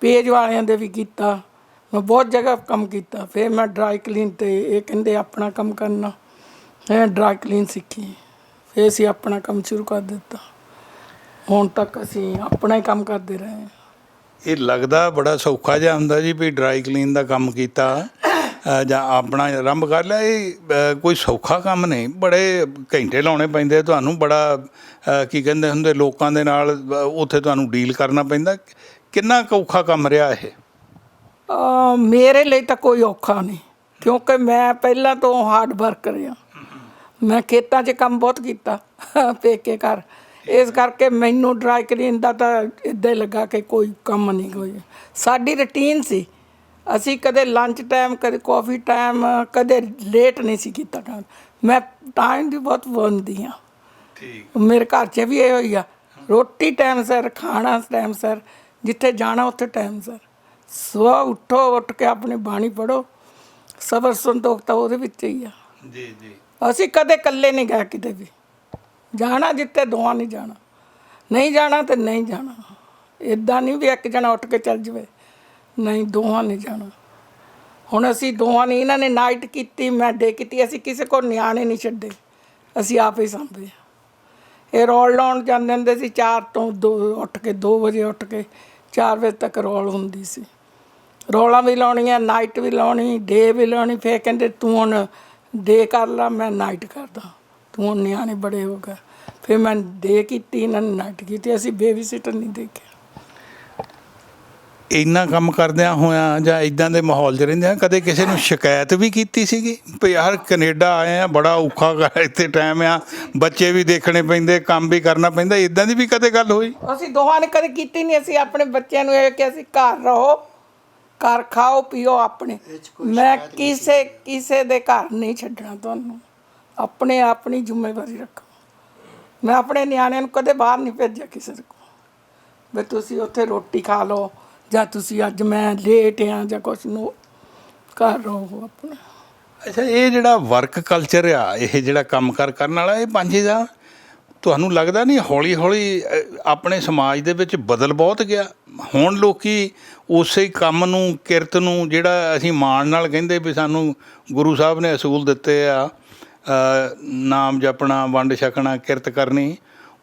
[SPEAKER 3] ਪੇਜ ਵਾਲਿਆਂ ਦੇ ਵੀ ਕੀਤਾ। ਮੈਂ ਬਹੁਤ ਜਗ੍ਹਾ ਕੰਮ ਕੀਤਾ। ਫਿਰ ਮੈਂ ਡਰਾਈ ਕਲੀਨ ਤੇ ਇਹ ਕਹਿੰਦੇ ਆਪਣਾ ਕੰਮ ਕਰਨਾ। ਫਿਰ ਡਰਾਈ ਕਲੀਨ ਸਿੱਖੀ। ਫਿਰ ਅਸੀਂ ਆਪਣਾ ਕੰਮ ਸ਼ੁਰੂ ਕਰ ਦਿੱਤਾ। ਹੁਣ ਤੱਕ ਅਸੀਂ ਆਪਣਾ ਹੀ ਕੰਮ ਕਰਦੇ ਰਹੇ ਹਾਂ।
[SPEAKER 2] ਇਹ ਲੱਗਦਾ ਬੜਾ ਸੌਖਾ ਜਿਹਾ ਹੁੰਦਾ ਜੀ ਵੀ ਡਰਾਈ ਕਲੀਨ ਦਾ ਕੰਮ ਕੀਤਾ। ਜਾਂ ਆਪਣਾ ਆਰੰਭ ਕਰ ਲਿਆ, ਇਹ ਕੋਈ ਸੌਖਾ ਕੰਮ ਨਹੀਂ। ਬੜੇ ਘੰਟੇ ਲਾਉਣੇ ਪੈਂਦੇ ਤੁਹਾਨੂੰ ਬੜਾ ਕੀ ਕਹਿੰਦੇ ਹੁੰਦੇ, ਲੋਕਾਂ ਦੇ ਨਾਲ ਉੱਥੇ ਤੁਹਾਨੂੰ ਡੀਲ ਕਰਨਾ ਪੈਂਦਾ। ਕਿੰਨਾ ਕੁ ਔਖਾ ਕੰਮ ਰਿਹਾ ਇਹ?
[SPEAKER 3] ਮੇਰੇ ਲਈ ਤਾਂ ਕੋਈ ਔਖਾ ਨਹੀਂ, ਕਿਉਂਕਿ ਮੈਂ ਪਹਿਲਾਂ ਤੋਂ ਹਾਰਡ ਵਰਕਰ ਹਾਂ ਮੈਂ ਖੇਤਾਂ 'ਚ ਕੰਮ ਬਹੁਤ ਕੀਤਾ, ਪੇਕੇ ਘਰ। ਇਸ ਕਰਕੇ ਮੈਨੂੰ ਡਰਾਈ ਕਲੀਨ ਦਾ ਤਾਂ ਇੱਦਾਂ ਹੀ ਲੱਗਾ ਕਿ ਕੋਈ ਕੰਮ ਨਹੀਂ ਕੋਈ ਸਾਡੀ ਰੁਟੀਨ ਸੀ ਅਸੀਂ ਕਦੇ ਲੰਚ ਟਾਈਮ ਕਦੇ ਕਾਫੀ ਟਾਈਮ ਕਦੇ ਲੇਟ ਨਹੀਂ ਸੀ ਕੀਤਾ ਕੰਮ ਮੈਂ ਟਾਈਮ ਦੀ ਬਹੁਤ ਪਾਬੰਦੀ ਹਾਂ।
[SPEAKER 2] ਠੀਕ।
[SPEAKER 3] ਮੇਰੇ ਘਰ 'ਚ ਵੀ ਇਹ ਹੋਈ ਆ। ਰੋਟੀ ਟਾਈਮ ਸਿਰ ਖਾਣਾ ਟਾਈਮ ਸਿਰ ਜਿੱਥੇ ਜਾਣਾ ਉੱਥੇ ਟਾਈਮ ਸਿਰ ਸਵੇਰ ਉੱਠੋ ਉੱਠ ਕੇ ਆਪਣੀ ਬਾਣੀ ਪੜੋ ਸਬਰ ਸੰਤੋਖ ਤਾਂ ਉਹਦੇ ਵਿੱਚ ਹੀ ਆ।
[SPEAKER 2] ਜੀ ਜੀ।
[SPEAKER 3] ਅਸੀਂ ਕਦੇ ਇਕੱਲੇ ਨਹੀਂ ਗਏ ਕਿਤੇ ਵੀ। ਜਾਣਾ ਜਿੱਥੇ ਦੋਵਾਂ ਨਹੀਂ ਜਾਣਾ। ਨਹੀਂ ਜਾਣਾ ਤੇ ਨਹੀਂ ਜਾਣਾ। ਇਦਾਂ ਨਹੀਂ ਵੀ ਇੱਕ ਜਣਾ ਉੱਠ ਕੇ ਚੱਲ ਜਵੇ। ਨਹੀਂ ਦੋਹਾਂ ਨੇ ਜਾਣਾ। ਹੁਣ ਅਸੀਂ ਦੋਹਾਂ ਨੇ ਇਹਨਾਂ ਨੇ ਨਾਈਟ ਕੀਤੀ, ਮੈਂ ਡੇ ਕੀਤੀ, ਅਸੀਂ ਕਿਸੇ ਕੋਲ ਨਿਆਣੇ ਨਹੀਂ ਛੱਡੇ। ਅਸੀਂ ਆਪ ਹੀ ਸੰਭੇ ਇਹ ਰੋਲ ਲਾਉਣ ਜਾਂਦੇ ਹੁੰਦੇ ਸੀ 4 ਤੋਂ 2 ਉੱਠ ਕੇ 2 ਵਜੇ ਉੱਠ ਕੇ 4 ਵਜੇ ਤੱਕ ਰੋਲ ਹੁੰਦੀ ਸੀ। ਰੋਲਾਂ ਵੀ ਲਾਉਣੀਆਂ ਨਾਈਟ ਵੀ ਲਾਉਣੀ ਡੇ ਵੀ ਲਾਉਣੀ, ਫੇਰ ਕਹਿੰਦੇ ਤੂੰ ਹੁਣ ਡੇ ਕਰ ਲਾ, ਮੈਂ ਨਾਈਟ ਕਰਦਾ। ਤੂੰ ਹੁਣ ਨਿਆਣੇ ਬੜੇ ਹੋ ਗਏ। ਫਿਰ ਮੈਂ ਡੇ ਕੀਤੀ, ਇਹਨਾਂ ਨੇ ਨਾਈਟ ਕੀਤੀ, ਅਸੀਂ ਬੇਬੀ ਸਿਟਰ ਨਹੀਂ ਦੇਖਿਆ।
[SPEAKER 2] ਇੰਨਾ ਕੰਮ ਕਰਦਿਆਂ ਹੋਇਆਂ ਜਾਂ ਇਦਾਂ ਦੇ ਮਾਹੌਲ 'ਚ ਰਹਿੰਦਿਆਂ ਕਦੇ ਕਿਸੇ ਨੂੰ ਸ਼ਿਕਾਇਤ ਵੀ ਕੀਤੀ ਸੀਗੀ? ਵੀ ਯਾਰ ਕੈਨੇਡਾ ਆਏ ਆ ਬੜਾ ਔਖਾ ਗਾ ਇੱਥੇ ਟਾਈਮ ਆ ਬੱਚੇ ਵੀ ਦੇਖਣੇ ਪੈਂਦੇ ਕੰਮ ਵੀ ਕਰਨਾ ਪੈਂਦਾ ਇਦਾਂ ਦੀ ਵੀ ਕਦੇ ਗੱਲ ਹੋਈ?
[SPEAKER 3] ਅਸੀਂ ਦੋਹਾਂ ਨੇ ਕਦੇ ਕੀਤੀ ਨਹੀਂ ਅਸੀਂ ਆਪਣੇ ਬੱਚਿਆਂ ਨੂੰ ਇਹ ਕਿ ਅਸੀਂ ਘਰ ਰਹੋ ਘਰ ਖਾਓ ਪੀਓ ਆਪਣੇ। ਮੈਂ ਕਿਸੇ ਕਿਸੇ ਦੇ ਘਰ ਨਹੀਂ ਛੱਡਣਾ ਤੁਹਾਨੂੰ। ਆਪਣੇ ਆਪਣੀ ਜ਼ਿੰਮੇਵਾਰੀ ਰੱਖੋ। ਮੈਂ ਆਪਣੇ ਨਿਆਣਿਆਂ ਨੂੰ ਕਦੇ ਬਾਹਰ ਨਹੀਂ ਭੇਜਿਆ ਕਿਸੇ ਦੇ ਕੋਲ। ਵੀ ਤੁਸੀਂ ਉੱਥੇ ਰੋਟੀ ਖਾ ਲਓ ਜਾਂ ਤੁਸੀਂ ਅੱਜ ਮੈਂ ਲੇਟ ਆ ਜਾਂ ਕੁਛ ਨੂੰ, ਘਰ ਰਹੋ ਆਪਣਾ।
[SPEAKER 2] ਅੱਛਾ, ਇਹ ਜਿਹੜਾ ਵਰਕ ਕਲਚਰ ਆ, ਇਹ ਜਿਹੜਾ ਕੰਮ ਕਰ ਕਰਨ ਵਾਲਾ, ਇਹ ਪੰਜ ਦਾ ਤੁਹਾਨੂੰ ਲੱਗਦਾ ਨਹੀਂ ਹੌਲੀ ਹੌਲੀ ਆਪਣੇ ਸਮਾਜ ਦੇ ਵਿੱਚ ਬਦਲ ਬਹੁਤ ਗਿਆ? ਹੁਣ ਲੋਕੀ ਉਸੇ ਕੰਮ ਨੂੰ, ਕਿਰਤ ਨੂੰ, ਜਿਹੜਾ ਅਸੀਂ ਮਾਣ ਨਾਲ ਕਹਿੰਦੇ ਵੀ ਸਾਨੂੰ ਗੁਰੂ ਸਾਹਿਬ ਨੇ ਅਸੂਲ ਦਿੱਤੇ ਆ ਨਾਮ ਜਪਣਾ, ਵੰਡ ਛਕਣਾ, ਕਿਰਤ ਕਰਨੀ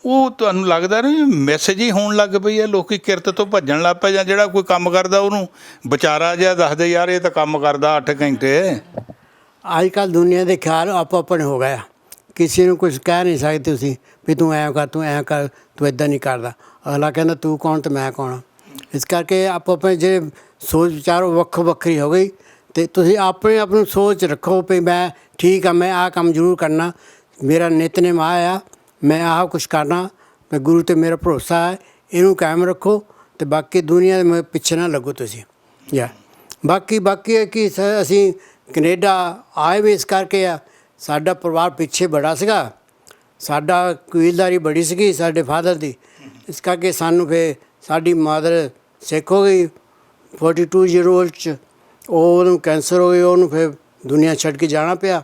[SPEAKER 2] ਉਹ ਤੁਹਾਨੂੰ ਲੱਗਦਾ ਨਹੀਂ ਮੈਸੇਜ ਹੀ ਹੋਣ ਲੱਗ ਪਈ ਹੈ ਲੋਕੀ ਕਿਰਤ ਤੋਂ ਭੱਜਣ ਲੱਗ ਪਏ ਜਾਂ ਜਿਹੜਾ ਕੋਈ ਕੰਮ ਕਰਦਾ ਉਹਨੂੰ ਵਿਚਾਰਾ ਜਿਹਾ ਦੱਸਦੇ ਯਾਰ ਇਹ ਤਾਂ ਕੰਮ ਕਰਦਾ 8 ਘੰਟੇ।
[SPEAKER 1] ਅੱਜ ਕੱਲ ਦੁਨੀਆ ਦੇ ਖਿਆਲ ਆਪੋ ਆਪਣੇ ਹੋ ਗਏ ਆ। ਕਿਸੇ ਨੂੰ ਕੁਝ ਕਹਿ ਨਹੀਂ ਸਕਦੇ ਤੁਸੀਂ ਵੀ ਤੂੰ ਐਂ ਕਰ, ਤੂੰ ਐਂ ਕਰ, ਤੂੰ ਇਦਾਂ ਨਹੀਂ ਕਰਦਾ। ਅਗਲਾ ਕਹਿੰਦਾ, ਤੂੰ ਕੌਣ ਤੇ ਮੈਂ ਕੌਣ ਇਸ ਕਰਕੇ ਆਪੋ ਆਪਣੇ ਜਿਹੜੇ ਸੋਚ ਵਿਚਾਰ ਉਹ ਵੱਖੋ ਵੱਖਰੀ ਹੋ ਗਈ ਤੇ ਤੁਸੀਂ ਆਪਣੇ ਆਪ ਨੂੰ ਸੋਚ ਰੱਖੋ ਵੀ ਮੈਂ ਠੀਕ ਆ, ਮੈਂ ਆਹ ਕੰਮ ਜ਼ਰੂਰ ਕਰਨਾ। ਮੇਰਾ ਨਿਤਨੇਮ ਆਹ ਆ ਮੈਂ ਆਹ ਕੁਛ ਕਰਨਾ, ਮੈਂ ਗੁਰੂ ਤੇ ਮੇਰਾ ਭਰੋਸਾ ਹੈ, ਇਹਨੂੰ ਕਾਇਮ ਰੱਖੋ ਤੇ ਬਾਕੀ ਦੁਨੀਆ ਦੇ ਮ- ਪਿੱਛੇ ਨਾ ਲੱਗੋ ਤੁਸੀਂ। ਯਾ। ਬਾਕੀ ਬਾਕੀ ਹੈ ਕਿ ਸ- ਅਸੀਂ ਕੈਨੇਡਾ ਆਏ ਵੀ ਇਸ ਕਰਕੇ ਆ, ਸਾਡਾ ਪਰਿਵਾਰ ਪਿੱਛੇ ਬੜਾ ਸੀਗਾ। ਸਾਡਾ ਕਬੀਲਦਾਰੀ ਬੜੀ ਸੀਗੀ ਸਾਡੇ ਫਾਦਰ ਦੀ। ਇਸ ਕਰਕੇ ਸਾਨੂੰ ਫੇ ਸਾਡੀ ਮਾਦਰ ਸਿੱਖ ਹੋ ਗਈ 42 ਈਅਰ 올ਡ ਚ। ਉਹ ਉਹਨੂੰ ਕੈਂਸਰ ਹੋ ਗਿਆ, ਉਹਨੂੰ ਫੇ ਦੁਨੀਆ ਛੱਡ ਕੇ ਜਾਣਾ ਪਿਆ।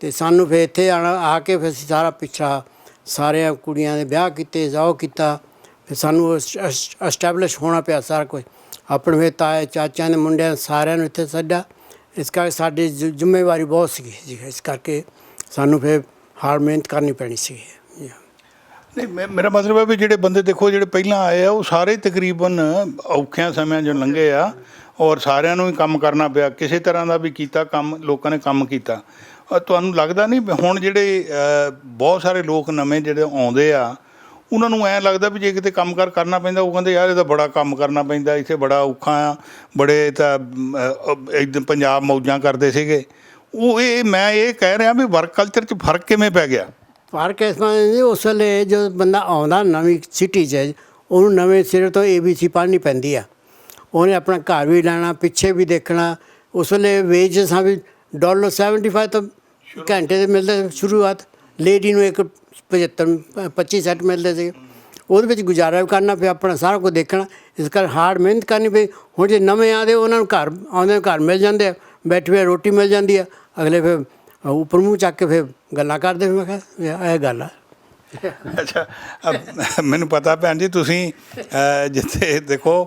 [SPEAKER 1] ਤੇ ਸਾਨੂੰ ਫਿਰ ਇੱਥੇ ਆਣਾ, ਆ ਕੇ ਫਿਰ ਸਾਰਾ ਪਿੱਛਾ ਸਾਰਿਆਂ ਕੁੜੀਆਂ ਦੇ ਵਿਆਹ ਕੀਤੇ ਜਾਓ ਕੀਤਾ। ਫਿਰ ਸਾਨੂੰ ਐਸਟੈਬਲਿਸ਼ ਹੋਣਾ ਪਿਆ ਸਾਰਾ ਕੁਝ ਆਪਣੇ ਫਿਰ ਤਾਏ, ਚਾਚਿਆਂ ਦੇ ਮੁੰਡਿਆਂ ਸਾਰਿਆਂ ਨੂੰ ਇੱਥੇ ਸੱਦਾ ਇਸ ਕਰਕੇ ਸਾਡੀ ਜ਼ਿ- ਜ਼ਿੰਮੇਵਾਰੀ ਬਹੁਤ ਸੀਗੀ। ਜੀ, ਇਸ ਕਰਕੇ ਸਾਨੂੰ ਫਿਰ ਹਾਰ ਮਿਹਨਤ ਕਰਨੀ ਪੈਣੀ ਸੀ
[SPEAKER 2] ਨਹੀਂ, ਮੇ- ਮੇਰਾ ਮਤਲਬ ਹੈ ਵੀ ਜਿਹੜੇ ਬੰਦੇ ਦੇਖੋ, ਜਿਹੜੇ ਪਹਿਲਾਂ ਆਏ ਆ, ਉਹ ਸਾਰੇ ਤਕਰੀਬਨ ਔਖਿਆਂ ਸਮਿਆਂ ਚੋਂ ਲੰਘੇ ਆ। ਔਰ ਸਾਰਿਆਂ ਨੂੰ ਹੀ ਕੰਮ ਕਰਨਾ ਪਿਆ। ਕਿਸੇ ਤਰ੍ਹਾਂ ਦਾ ਵੀ ਕੀਤਾ, ਕੰਮ, ਲੋਕਾਂ ਨੇ ਕੰਮ ਕੀਤਾ। ਤੁਹਾਨੂੰ ਲੱਗਦਾ ਨਹੀਂ? ਹੁਣ ਜਿਹੜੇ ਬਹੁਤ ਸਾਰੇ ਲੋਕ ਨਵੇਂ ਜਿਹੜੇ ਆਉਂਦੇ ਆ, ਉਹਨਾਂ ਨੂੰ ਐਂ ਲੱਗਦਾ ਵੀ ਜੇ ਕਿਤੇ ਕੰਮਕਾਰ ਕਰਨਾ ਪੈਂਦਾ, ਉਹ ਕਹਿੰਦੇ, ਯਾਰ, ਇਹ ਤਾਂ ਬੜਾ ਕੰਮ ਕਰਨਾ ਪੈਂਦਾ, ਇੱਥੇ ਬੜਾ ਔਖਾ ਆ, ਬੜੇ ਤਾਂ ਇੱਕਦਮ ਪੰਜਾਬ ਮੌਜਾਂ ਕਰਦੇ ਸੀਗੇ। ਉਹ ਇਹ ਮੈਂ ਇਹ ਕਹਿ ਰਿਹਾ ਵੀ ਵਰਕ ਕਲਚਰ 'ਚ ਫ਼ਰਕ ਕਿਵੇਂ ਪੈ ਗਿਆ?
[SPEAKER 1] ਫ਼ਰਕ ਇਸ ਤਰ੍ਹਾਂ ਜੀ, ਉਸ ਵੇਲੇ ਜਦੋਂ ਬੰਦਾ ਆਉਂਦਾ ਨਵੀਂ ਸਿਟੀ 'ਚ, ਉਹਨੂੰ ਨਵੇਂ ਸਿਰੇ ਤੋਂ ਏਬੀਸੀ ਪੜ੍ਹਨੀ ਪੈਂਦੀ ਆ। ਉਹਨੇ ਆਪਣਾ ਘਰ ਵੀ ਲੈਣਾ, ਪਿੱਛੇ ਵੀ ਦੇਖਣਾ। ਉਸ ਵੇਲੇ ਵੇਜਸ ਆ ਵੀ, ਡਾਲਰ 75 ਤੋਂ ਘੰਟੇ ਦੇ ਮਿਲਦੇ ਸ਼ੁਰੂਆਤ ਲੇਡੀ ਨੂੰ ਇੱਕ 75 25 ਸੈੱਟ ਮਿਲਦੇ ਸੀ। ਉਹਦੇ ਵਿੱਚ ਗੁਜ਼ਾਰਾ ਵੀ ਕਰਨਾ ਪਿਆ, ਆਪਣਾ ਸਾਰਾ ਕੁਝ ਦੇਖਣਾ। ਇਸ ਕਰ ਹਾਰਡ ਮਿਹਨਤ ਕਰਨੀ ਪਈ। ਹੁਣ ਜੇ ਨਵੇਂ ਆਦੇ ਉਹਨਾਂ ਨੂੰ ਘਰ, ਆਉਂਦੇ ਘਰ ਮਿਲ ਜਾਂਦੇ ਆ। ਬੈਠੇ ਹੋਏ ਰੋਟੀ ਮਿਲ ਜਾਂਦੀ ਆ। ਅਗਲੇ ਫਿਰ ਉੱਪਰ ਮੂੰਹ ਚੱਕ ਕੇ ਫਿਰ ਗੱਲਾਂ ਕਰਦੇ ਮੈਂ ਕਿਹਾ, ਇਹ ਗੱਲ ਆ।
[SPEAKER 2] ਅੱਛਾ ਮੈਨੂੰ ਪਤਾ ਭੈਣ ਜੀ, ਤੁਸੀਂ ਜਿੱਥੇ ਦੇਖੋ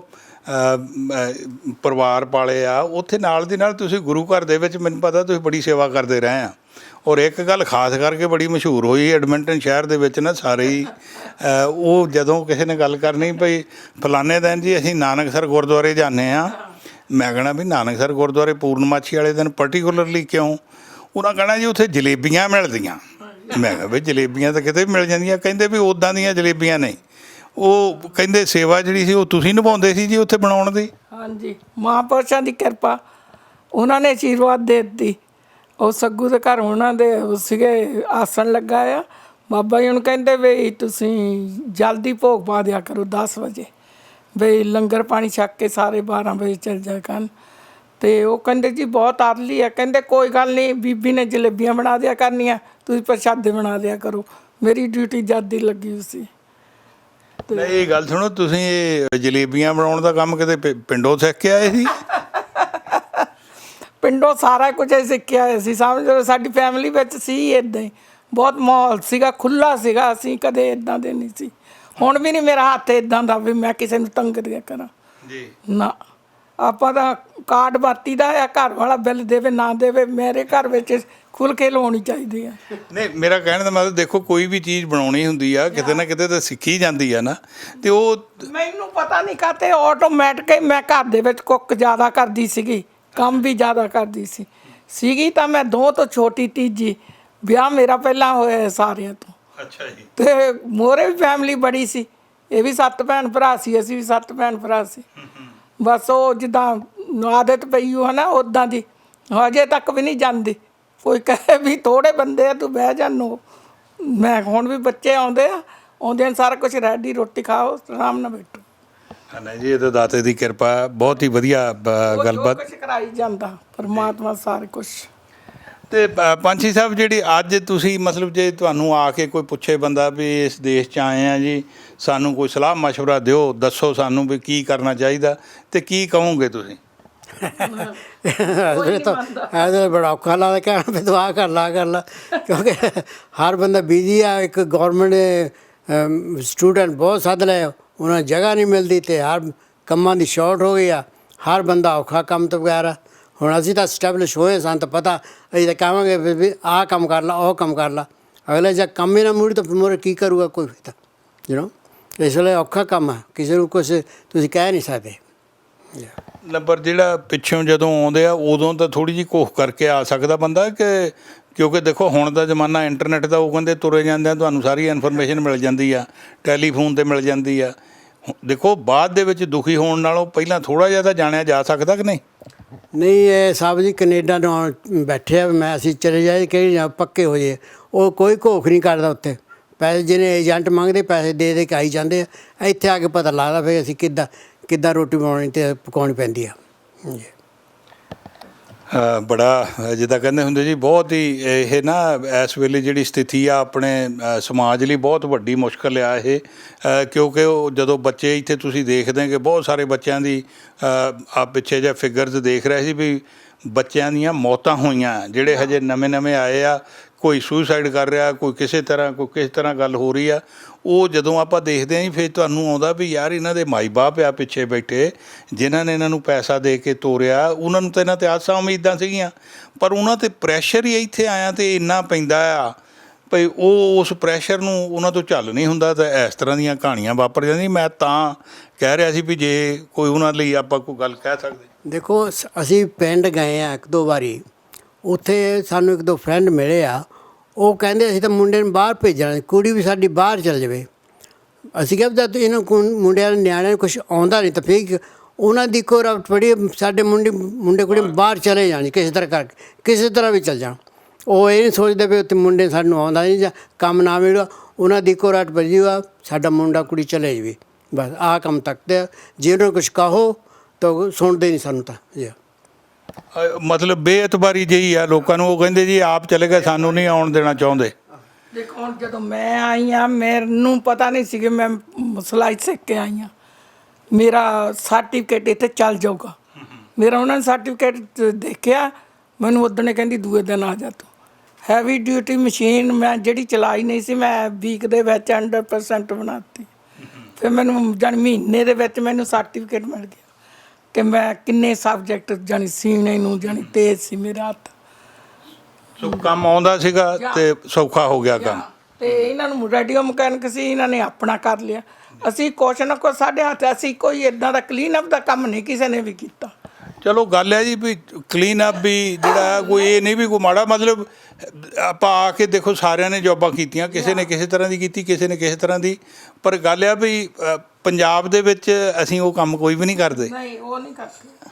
[SPEAKER 2] ਪਰਿਵਾਰ ਪਾਲੇ ਆ, ਉੱਥੇ ਨਾਲ ਦੀ ਨਾਲ ਤੁਸੀਂ ਗੁਰੂ ਘਰ ਦੇ ਵਿੱਚ ਮੈਨੂੰ ਪਤਾ ਤੁਸੀਂ ਬੜੀ ਸੇਵਾ ਕਰਦੇ ਰਹੇ ਆ। ਔਰ ਇੱਕ ਗੱਲ ਖਾਸ ਕਰਕੇ ਬੜੀ ਮਸ਼ਹੂਰ ਹੋਈ ਐਡਮਿੰਟਨ ਸ਼ਹਿਰ ਦੇ ਵਿੱਚ ਨਾ ਸਾਰੇ ਹੀ ਉਹ ਜਦੋਂ ਕਿਸੇ ਨੇ ਗੱਲ ਕਰਨੀ ਭਈ ਫਲਾਣੇ ਦਿਨ ਜੀ ਅਸੀਂ ਨਾਨਕਸਰ ਗੁਰਦੁਆਰੇ ਜਾਂਦੇ ਆ ਮੈਂ ਕਹਣਾ ਵੀ ਨਾਨਕਸਰ ਗੁਰਦੁਆਰੇ ਪੂਰਨਮਾਸ਼ੀ ਵਾਲੇ ਦਿਨ ਪਾਰਟਿਕੂਲਰਲੀ ਕਿਉਂ? ਉਹਨਾਂ ਕਹਣਾ ਜੀ ਉੱਥੇ ਜਲੇਬੀਆਂ ਮਿਲਦੀਆਂ। ਮੈਂ ਕਿਹਾ ਵੀ ਜਲੇਬੀਆਂ ਤਾਂ ਕਿਤੇ ਵੀ ਮਿਲ ਜਾਂਦੀਆਂ, ਕਹਿੰਦੇ ਵੀ ਉਦਾਂ ਦੀਆਂ ਜਲੇਬੀਆਂ ਨਹੀਂ ਉਹ ਕਹਿੰਦੇ ਸੇਵਾ ਜਿਹੜੀ ਸੀ ਉਹ ਤੁਸੀਂ ਨਿਭਾਉਂਦੇ ਸੀ ਜੀ ਉੱਥੇ ਬਣਾਉਣ ਦੀ?
[SPEAKER 3] ਹਾਂਜੀ, ਮਹਾਂਪੁਰਸ਼ਾਂ ਦੀ ਕਿਰਪਾ, ਉਹਨਾਂ ਨੇ ਆਸ਼ੀਰਵਾਦ ਦੇ ਦਿੱਤੀ। ਉਹ ਸੱਗੂ ਦੇ ਘਰ ਉਹਨਾਂ ਦੇ ਉਹ ਸੀਗੇ, ਆਸਣ ਲੱਗਾ ਆ। ਬਾਬਾ ਜੀ ਨੂੰ ਕਹਿੰਦੇ ਵੀ ਤੁਸੀਂ ਜਲਦੀ ਭੋਗ ਪਾ ਦਿਆ ਕਰੋ 10 ਵਜੇ। ਵੀ ਲੰਗਰ ਪਾਣੀ ਛੱਕ ਕੇ ਸਾਰੇ 12 ਵਜੇ ਚੱਲ ਜਾ ਕਰਨ। ਤੇ ਉਹ ਕਹਿੰਦੇ ਜੀ ਬਹੁਤ ਆਰਲੀ ਆ। ਕਹਿੰਦੇ ਕੋਈ ਗੱਲ ਨਹੀਂ, ਬੀਬੀ ਨੇ ਜਲੇਬੀਆਂ ਬਣਾ ਦਿਆ ਕਰਨੀਆਂ, ਤੁਸੀਂ ਪ੍ਰਸ਼ਾਦੇ ਬਣਾ ਦਿਆ ਕਰੋ। ਮੇਰੀ ਡਿਊਟੀ ਜਲਦੀ ਲੱਗੀ ਹੋਈ ਸੀ।
[SPEAKER 2] ਨਹੀਂ ਇਹ ਗੱਲ ਸੁਣੋ, ਤੁਸੀਂ ਇਹ ਜਲੇਬੀਆਂ ਬਣਾਉਣ ਦਾ ਕੰਮ ਕਿਤੇ ਪਿੰਡੋਂ ਸਿੱਖ ਕੇ ਆਏ ਸੀ?
[SPEAKER 3] ਪਿੰਡੋਂ ਸਾਰਾ ਕੁਝ ਹੀ ਸਿੱਖਿਆ ਹੋਇਆ ਸੀ ਸਮਝ ਲਓ ਸਾਡੀ ਫੈਮਿਲੀ ਵਿੱਚ ਸੀ ਇਦਾਂ ਹੀ। ਬਹੁਤ ਮਾਹੌਲ ਸੀਗਾ ਖੁੱਲਾ ਸੀਗਾ ਅਸੀਂ ਕਦੇ ਇਦਾਂ ਦੇ ਨਹੀਂ ਸੀ। ਹੁਣ ਵੀ ਨਹੀਂ ਮੇਰਾ ਹੱਥ ਇਦਾਂ ਦਾ ਵੀ ਮੈਂ ਕਿਸੇ ਨੂੰ ਤੰਗ ਕਰਿਆ ਕਰਾਂ।
[SPEAKER 2] ਜੀ।
[SPEAKER 3] ਨਾ ਆਪਾਂ ਤਾਂ ਕਾਰਡ ਵਰਤੀਦਾ ਆ ਘਰ ਵਾਲਾ ਬਿੱਲ ਦੇਵੇ ਨਾ ਦੇਵੇ ਮੇਰੇ ਘਰ ਵਿੱਚ ਖੁੱਲ ਕੇ ਹੋਣੀ ਚਾਹੀਦੀ ਆ।
[SPEAKER 2] ਨਹੀਂ ਮੇਰਾ ਕਹਿਣ ਦਾ ਮਤਲਬ ਦੇਖੋ ਕੋਈ ਵੀ ਚੀਜ਼ ਬਣਾਉਣੀ ਹੁੰਦੀ ਆ ਕਿਤੇ ਨਾ ਕਿਤੇ ਤਾਂ ਸਿੱਖੀ ਜਾਂਦੀ ਆ ਨਾ। ਤੇ ਉਹ
[SPEAKER 3] ਮੈਨੂੰ ਪਤਾ ਨਹੀਂ ਕਾਤੇ ਆਟੋਮੈਟਿਕ ਹੀ ਮੈਂ ਘਰ ਦੇ ਵਿੱਚ ਕੁੱਕ ਜ਼ਿਆਦਾ ਕਰਦੀ ਸੀਗੀ। ਕੰਮ ਵੀ ਜ਼ਿਆਦਾ ਕਰਦੀ ਸੀ। ਸੀਗੀ ਤਾਂ ਮੈਂ ਦੋ ਤੋਂ ਛੋਟੀ ਤੀਜੀ ਵਿਆਹ ਮੇਰਾ ਪਹਿਲਾਂ ਹੋਇਆ ਹੈ ਸਾਰਿਆਂ ਤੋਂ।
[SPEAKER 2] ਅੱਛਾ ਜੀ।
[SPEAKER 3] ਤੇ ਮੋਰੇ ਵੀ ਫੈਮਿਲੀ ਬੜੀ ਸੀ। ਇਹ ਵੀ ਸੱਤ ਭੈਣ ਭਰਾ ਸੀ ਅਸੀਂ ਵੀ ਸੱਤ ਭੈਣ ਭਰਾ ਸੀ। ਬਸ ਉਹ ਜਿੱਦਾਂ ਆਦਤ ਪਈ ਹੋ ਨਾ ਉਦਾਂ ਦੀ। ਹਜੇ ਤੱਕ ਵੀ ਨਹੀਂ ਜਾਂਦੀ। ਕੋਈ ਕਹੇ ਵੀ ਥੋੜੇ ਬੰਦੇ ਆ ਤੂੰ ਬਹਿ ਜਾ ਨੋ। ਮੈਂ ਹੁਣ ਵੀ ਬੱਚੇ ਆਉਂਦੇ ਆ ਆਉਂਦੇ ਸਾਰਾ ਕੁਝ ਰੈਡੀ ਰੋਟੀ ਖਾਓ ਆਰਾਮ ਨਾਲ ਬੈਠੋ।
[SPEAKER 2] ਨਹੀਂ ਜੀ ਇਹ ਤਾਂ ਦਾਤੇ ਦੀ ਕਿਰਪਾ ਹੈ। ਬਹੁਤ ਹੀ ਵਧੀਆ ਬ- ਗੱਲਬਾਤ
[SPEAKER 3] ਕੁਝ ਕਰਾਈ ਜਾਂਦਾ ਪਰਮਾਤਮਾ ਸਾਰਾ ਕੁਝ
[SPEAKER 2] ਤੇ ਅ, ਪੰਛੀ ਸਾਹਿਬ ਜਿਹੜੀ ਅੱਜ ਤੁਸੀਂ ਮਤਲਬ ਜੇ ਤੁਹਾਨੂੰ ਆ ਕੇ ਕੋਈ ਪੁੱਛੇ ਬੰਦਾ ਵੀ ਇਸ ਦੇਸ਼ 'ਚ ਆਏ ਆ ਜੀ ਸਾਨੂੰ ਕੋਈ ਸਲਾਹ مشورہ ਦਿਓ ਦੱਸੋ ਸਾਨੂੰ ਵੀ ਕੀ ਕਰਨਾ ਚਾਹੀਦਾ ਤੇ ਕੀ ਕਹੋਗੇ ਤੁਸੀਂ
[SPEAKER 1] ਐਸੇ ਤਾਂ ਐਸੇ ਬੜਾ ਔਖਾ ਲੱਗਦਾ ਕਹਿਣਾ ਵੀ ਦੁਆ ਕਰ ਲਾ ਕਰ ਲਾ ਕਿਉਂਕਿ ਹਰ ਬੰਦਾ ਬਿਜ਼ੀ ਆ ਇੱਕ ਗਵਰਨਮੈਂਟ ਸਟੂਡੈਂਟ ਬਹੁਤ ਸੱਦ ਲਏ ਉਹਨਾਂ ਨੂੰ ਜਗ੍ਹਾ ਨਹੀਂ ਮਿਲਦੀ ਤੇ ਹਰ ਕੰਮਾਂ ਦੀ ਸ਼ਾਰਟ ਹੋ ਗਈ ਆ। ਹਰ ਬੰਦਾ ਔਖਾ ਕੰਮ ਤੋਂ ਬਗੈਰ ਆ। ਹੁਣ ਅਸੀਂ ਤਾਂ ਸਟੈਬਲਿਸ਼ ਹੋਏ ਸਾਨੂੰ ਤਾਂ ਪਤਾ। ਅਸੀਂ ਤਾਂ ਕਹਾਂਗੇ ਵੀ- ਆਹ ਕੰਮ ਕਰ ਲਾ, ਉਹ ਕੰਮ ਕਰ ਲਾ। ਅਗਲੇ ਜੇ ਕੰਮ ਹੀ ਨਾ ਮੁੜ ਤਾਂ ਫਿਰ ਕੀ ਕਰੂਗਾ ਕੋਈ ਫਿਰ ਤਾਂ ਯੂ نو ਇਸ ਲਈ ਔਖਾ ਕੰਮ ਹੈ ਕਿਸੇ ਨੂੰ ਕੁਝ ਤੁਸੀਂ ਕਹਿ ਨਹੀਂ ਸਕਦੇ।
[SPEAKER 2] ਨੰਬਰ ਜਿਹੜਾ ਪਿੱਛੋਂ ਜਦੋਂ ਆਉਂਦੇ ਆ, ਉਦੋਂ ਤਾਂ ਥੋੜੀ ਜਿਹੀ ਕੋਖ ਕਰਕੇ ਆ ਸਕਦਾ ਬੰਦਾ ਕਿ ਕਿਉਂਕਿ ਦੇਖੋ ਹੁਣ ਦਾ ਜ਼ਮਾਨਾ ਇੰਟਰਨੈਟ ਦਾ, ਉਹ ਕਹਿੰਦੇ ਤੁਰੇ ਜਾਂਦੇ ਆ ਤੁਹਾਨੂੰ ਸਾਰੀ ਇਨਫੋਰਮੇਸ਼ਨ ਮਿਲ ਜਾਂਦੀ ਆ। ਟੈਲੀਫੋਨ ਤੇ ਮਿਲ ਜਾਂਦੀ ਆ। ਦੇਖੋ, ਬਾਅਦ ਦੇ ਵਿੱਚ ਦੁਖੀ ਹੋਣ ਨਾਲੋਂ ਪਹਿਲਾਂ ਥੋੜਾ ਜਿਹਾ ਤਾਂ ਜਾਣਿਆ ਜਾ ਸਕਦਾ ਕਿ ਨਹੀਂ?
[SPEAKER 1] ਨਹੀਂ, ਇਹ ਸਭ ਜੀ ਕੈਨੇਡਾ ਨੂੰ ਆਉਣ- ਬੈਠੇ ਆ ਵੀ ਮੈਂ ਅਸੀਂ ਚਲੇ ਜਾਏ ਕਿ ਜਾਂ ਪੱਕੇ ਹੋ ਜੇ ਉਹ ਕੋਈ ਘੋਖ ਨਹੀਂ ਕਰਦਾ ਉੱਥੇ। ਪੈਸੇ ਜਿਹਨੇ ਏਜੰਟ ਮੰਗਦੇ, ਪੈਸੇ ਦੇ ਦੇ ਕੇ ਆਈ ਜਾਂਦੇ ਆ। ਇੱਥੇ ਆ ਕੇ ਪਤਾ ਲੱਗਦਾ ਫਿਰ ਅਸੀਂ ਕਿੱਦਾਂ ਕਿੱਦਾਂ ਰੋਟੀ ਬਣਾਉਣੀ ਤੇ ਪਕਾਉਣੀ ਪੈਂਦੀ ਆ। ਜੀ
[SPEAKER 2] ਬੜਾ, ਜਿੱਦਾਂ ਕਹਿੰਦੇ ਹੁੰਦੇ ਜੀ, ਬਹੁਤ ਹੀ ਇਹ ਨਾ, ਇਸ ਵੇਲੇ ਜਿਹੜੀ ਸਥਿਤੀ ਆ ਆਪਣੇ ਸਮਾਜ ਲਈ ਬਹੁਤ ਵੱਡੀ ਮੁਸ਼ਕਲ ਆ ਇਹ। ਕਿਉਂਕਿ ਉਹ ਜਦੋਂ ਬੱਚੇ ਇੱਥੇ ਤੁਸੀਂ ਦੇਖਦੇ ਕਿ ਬਹੁਤ ਸਾਰੇ ਬੱਚਿਆਂ ਦੀ ਆ ਪਿੱਛੇ ਜੇ ਫਿਗਰਸ ਦੇਖ ਰਹੇ ਸੀ ਵੀ ਬੱਚਿਆਂ ਦੀਆਂ ਮੌਤਾਂ ਹੋਈਆਂ, ਜਿਹੜੇ ਹਜੇ ਨਵੇਂ-ਨਵੇਂ ਆਏ ਆ। ਕੋਈ ਸੁਸਾਈਡ ਕਰ ਰਿਹਾ, ਕੋਈ ਕਿਸੇ ਤਰ੍ਹਾਂ, ਕੋਈ ਕਿਸ ਤਰ੍ਹਾਂ ਗੱਲ ਹੋ ਰਹੀ ਆ, ਉਹ ਜਦੋਂ ਆਪਾਂ ਦੇਖਦੇ ਆਂ ਜੀ, ਫਿਰ ਤੁਹਾਨੂੰ ਆਉਂਦਾ ਵੀ ਯਾਰ ਇਹਨਾਂ ਦੇ ਮਾਈ-ਬਾਪ ਆ ਪਿੱਛੇ ਬੈਠੇ, ਜਿਨ੍ਹਾਂ ਨੇ ਇਹਨਾਂ ਨੂੰ ਪੈਸਾ ਦੇ ਕੇ ਤੋਰਿਆ, ਉਹਨਾਂ ਨੂੰ ਤਾਂ ਇਹਨਾਂ ਤੇ ਆਸਾਂ ਉਮੀਦਾਂ ਸੀਗੀਆਂ, ਪਰ ਉਹਨਾਂ ਤੇ ਪ੍ਰੈਸ਼ਰ ਹੀ ਇੱਥੇ ਆਇਆ ਤੇ ਇੰਨਾ ਪੈਂਦਾ ਆ, ਭਈ ਉਹ ਉਸ ਪ੍ਰੈਸ਼ਰ ਨੂੰ ਉਹਨਾਂ ਤੋਂ ਝੱਲ ਨਹੀਂ ਹੁੰਦਾ, ਤਾਂ ਇਸ ਤਰ੍ਹਾਂ ਦੀਆਂ ਕਹਾਣੀਆਂ ਵਾਪਰ ਜਾਂਦੀਆਂ। ਮੈਂ ਤਾਂ ਕਹਿ ਰਿਹਾ ਸੀ ਵੀ ਜੇ ਕੋਈ ਉਹਨਾਂ ਲਈ ਆਪਾਂ ਕੋਈ ਗੱਲ ਕਹਿ ਸਕਦੇ।
[SPEAKER 1] ਦੇਖੋ, ਸ- ਅਸੀਂ ਪਿੰਡ ਗਏ ਆ ਇੱਕ ਦੋ ਵਾਰੀ। ਉੱਥੇ ਸਾਨੂੰ ਇੱਕ ਦੋ ਫਰੈਂਡ ਮਿਲੇ ਆ। ਉਹ ਕਹਿੰਦੇ ਅਸੀਂ ਤਾਂ ਮੁੰਡੇ ਨੂੰ ਬਾਹਰ ਭੇਜਣਾ ਕੁੜੀ ਵੀ ਸਾਡੀ ਬਾਹਰ ਚਲ ਜਾਵੇ। ਅਸੀਂ ਕਿਹਾ ਜਦ ਇਹਨਾਂ ਮੁੰਡਿਆਂ ਨੂੰ ਨਿਆਣਿਆਂ ਨੂੰ ਕੁਝ ਆਉਂਦਾ ਨਹੀਂ ਤਾਂ ਫਿਰ ਉਹਨਾਂ ਦੀ ਕੋਈ ਰਫਟ ਪੜੀ ਸਾਡੇ ਮੁੰਡੇ ਮੁੰਡੇ ਕੁੜੀ ਬਾਹਰ ਚਲੇ ਜਾਣ ਕਿਸੇ ਤਰ੍ਹਾਂ ਕਰਕੇ ਕਿਸੇ ਤਰ੍ਹਾਂ ਵੀ ਚਲ ਜਾਣ। ਉਹ ਇਹ ਨਹੀਂ ਸੋਚਦੇ ਵੀ ਉੱਥੇ ਮੁੰਡੇ ਸਾਨੂੰ ਆਉਂਦਾ ਨਹੀਂ ਜਾਂ ਕੰਮ ਨਾ ਮਿਲੂਗਾ ਉਹਨਾਂ ਦੀ ਕੋਈ ਰਫਟ ਪੜੀ ਹੋਆ ਸਾਡਾ ਮੁੰਡਾ ਕੁੜੀ ਚਲੇ ਜਾਵੇ। ਬਸ ਆਹ ਕੰਮ ਤੱਕਦੇ ਆ। ਜੇ ਉਹਨਾਂ ਨੂੰ ਕੁਝ ਕਹੋ ਤਾਂ ਸੁਣਦੇ ਨਹੀਂ ਸਾਨੂੰ ਤਾਂ ਜੀ।
[SPEAKER 2] ਅ, ਮਤਲਬ ਬੇਇਤਬਾਰੀ ਜਿਹੀ ਆ ਲੋਕਾਂ ਨੂੰ ਉਹ ਕਹਿੰਦੇ ਜੀ ਆਪ ਚਲੇ ਗਏ ਸਾਨੂੰ ਨਹੀਂ ਆਉਣ ਦੇਣਾ ਚਾਹੁੰਦੇ।
[SPEAKER 3] ਦੇਖੋ ਹੁਣ ਜਦੋਂ ਮੈਂ ਆਈ ਆ ਮੈਨੂੰ ਪਤਾ ਨਹੀਂ ਸੀ ਕਿ ਮੈਂ ਸਲਾਈ ਸਿੱਖ ਕੇ ਆਈ ਆ। ਮੇਰਾ ਸਰਟੀਫਿਕੇਟ ਇੱਥੇ ਚੱਲ ਜਾਊਗਾ। ਮੇਰਾ ਉਹਨਾਂ ਨੇ ਸਰਟੀਫਿਕੇਟ ਦੇਖਿਆ ਮੈਨੂੰ ਉਦੋਂ ਕਹਿੰਦੀ ਦੂਏ ਦਿਨ ਆ ਜਾ ਤੂੰ। ਹੈਵੀ ਡਿਊਟੀ ਮਸ਼ੀਨ ਮੈਂ ਜਿਹੜੀ ਚਲਾਈ ਨਹੀਂ ਸੀ ਮੈਂ ਵੀਕ ਦੇ ਵਿੱਚ 100% ਬਣਾਤੀ ਫਿਰ ਮੈਨੂੰ ਜਾਣੀ ਮਹੀਨੇ ਦੇ ਵਿੱਚ ਮੈਨੂੰ ਸਰਟੀਫਿਕੇਟ ਮਿਲ ਗਿਆ। ਕਿ ਮੈਂ ਕਿੰਨੇ ਸਬਜੈਕਟ ਜਾਣੀ ਸੀਨੇ ਨੂੰ ਜਾਣੀ ਤੇਜ਼ ਸੀ ਮੇਰਾ ਹੱਥ।
[SPEAKER 2] ਸੋ ਕੰਮ ਆਉਂਦਾ ਸੀਗਾ ਤੇ ਸੌਖਾ ਹੋ ਗਿਆ ਕੰਮ।
[SPEAKER 3] ਤੇ ਇਹਨਾਂ ਨੂੰ ਰੇਡੀਓ ਮਕੈਨਿਕ ਸੀ ਇਹਨਾਂ ਨੇ ਆਪਣਾ ਕਰ ਲਿਆ। ਅਸੀਂ ਕੁਛ ਨਾ ਕੁਛ ਸਾਡੇ ਹੱਥ ਅਸੀਂ ਕੋਈ ਇਦਾਂ ਦਾ ਕਲੀਨ ਅਪ ਦਾ ਕੰਮ ਨਹੀਂ ਕਿਸੇ ਨੇ ਵੀ ਕੀਤਾ।
[SPEAKER 2] ਚਲੋ ਗੱਲ ਹੈ ਜੀ ਵੀ ਕਲੀਨ ਅਪ ਵੀ ਜਿਹੜਾ ਹੈ ਕੋਈ ਇਹ ਨਹੀਂ ਵੀ ਕੋਈ ਮਾੜਾ ਮਤਲਬ ਆਪਾਂ ਆ ਕੇ ਦੇਖੋ ਸਾਰਿਆਂ ਨੇ ਜੌਬਾਂ ਕੀਤੀਆਂ ਕਿਸੇ ਨੇ ਕਿਸੇ ਤਰ੍ਹਾਂ ਦੀ ਕੀਤੀ ਕਿਸੇ ਨੇ ਕਿਸੇ ਤਰ੍ਹਾਂ ਦੀ। ਪਰ ਗੱਲ ਆ ਵੀ ਪੰਜਾਬ ਦੇ ਵਿੱਚ ਅਸੀਂ ਉਹ ਕੰਮ ਕੋਈ ਵੀ ਨਹੀਂ ਕਰਦੇ।
[SPEAKER 3] ਨਹੀਂ ਉਹ ਨਹੀਂ ਕਰਦੇ।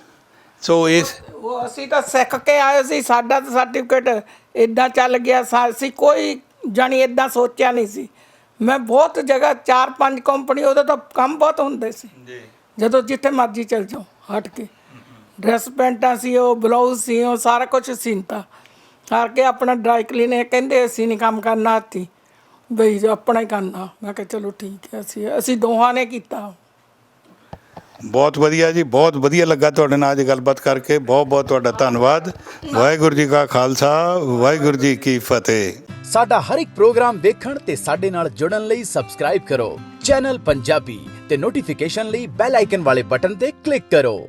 [SPEAKER 2] ਸੋ ਇਸ
[SPEAKER 3] ਉਹ ਅਸੀਂ ਤਾਂ ਸਿੱਖ ਕੇ ਆਏ ਸੀ ਸਾਡਾ ਤਾਂ ਸਰਟੀਫਿਕੇਟ ਇਦਾਂ ਚੱਲ ਗਿਆ ਸਾ- ਅਸੀਂ ਕੋਈ ਜਾਣੀ ਇਦਾਂ ਸੋਚਿਆ ਨਹੀਂ ਸੀ। ਮੈਂ ਬਹੁਤ ਜਗ੍ਹਾ ਚਾਰ ਪੰਜ ਕੰਪਨੀ ਉਹਦੇ ਤਾਂ ਕੰਮ ਬਹੁਤ ਹੁੰਦੇ ਸੀ।
[SPEAKER 2] ਜੀ।
[SPEAKER 3] ਜਦੋਂ ਜਿੱਥੇ ਮਰਜ਼ੀ ਚਲ ਜਾਓ ਹਟ ਕੇ। ਡਰੈਸ ਪੈਂਟਾਂ ਸੀ ਉਹ ਬਲਾਊਜ਼ ਸੀ ਉਹ ਸਾਰਾ ਕੁਝ ਸੀਨਤਾ ਹਾਰ ਕੇ ਆਪਣਾ ਡਰਾਈ ਕਲੀਨ ਇਹ ਕਹਿੰਦੇ ਅਸੀਂ ਨਹੀਂ ਕੰਮ ਕਰਨਾ ਹੱਥੀ। ਬਈ ਜੋ ਆਪਣਾ ਹੀ ਕਰਨਾ। ਮੈਂ ਕਿਹਾ ਚਲੋ ਠੀਕ ਹੈ ਅਸੀਂ ਅਸੀਂ ਦੋਹਾਂ ਨੇ ਕੀਤਾ।
[SPEAKER 2] ਬਹੁਤ ਵਧੀਆ ਜੀ ਬਹੁਤ ਵਧੀਆ ਲੱਗਾ ਤੁਹਾਡੇ ਨਾਲ ਅੱਜ ਗੱਲਬਾਤ ਕਰਕੇ। ਬਹੁਤ ਬਹੁਤ ਤੁਹਾਡਾ ਧੰਨਵਾਦ। ਵਾਹਿਗੁਰੂ ਜੀ ਕਾ ਖਾਲਸਾ ਵਾਹਿਗੁਰੂ ਜੀ ਕੀ ਫਤਿਹ।
[SPEAKER 4] ਸਾਡਾ ਹਰ ਇੱਕ ਪ੍ਰੋਗਰਾਮ ਦੇਖਣ ਤੇ ਸਾਡੇ ਨਾਲ ਜੁੜਨ ਲਈ ਸਬਸਕ੍ਰਾਈਬ ਕਰੋ। ਚੈਨਲ ਪੰਜਾਬੀ ਤੇ ਨੋਟੀਫਿਕੇਸ਼ਨ ਲਈ ਬੈਲ ਆਈਕਨ ਵਾਲੇ ਬਟਨ ਤੇ ਕਲਿੱਕ ਕਰੋ।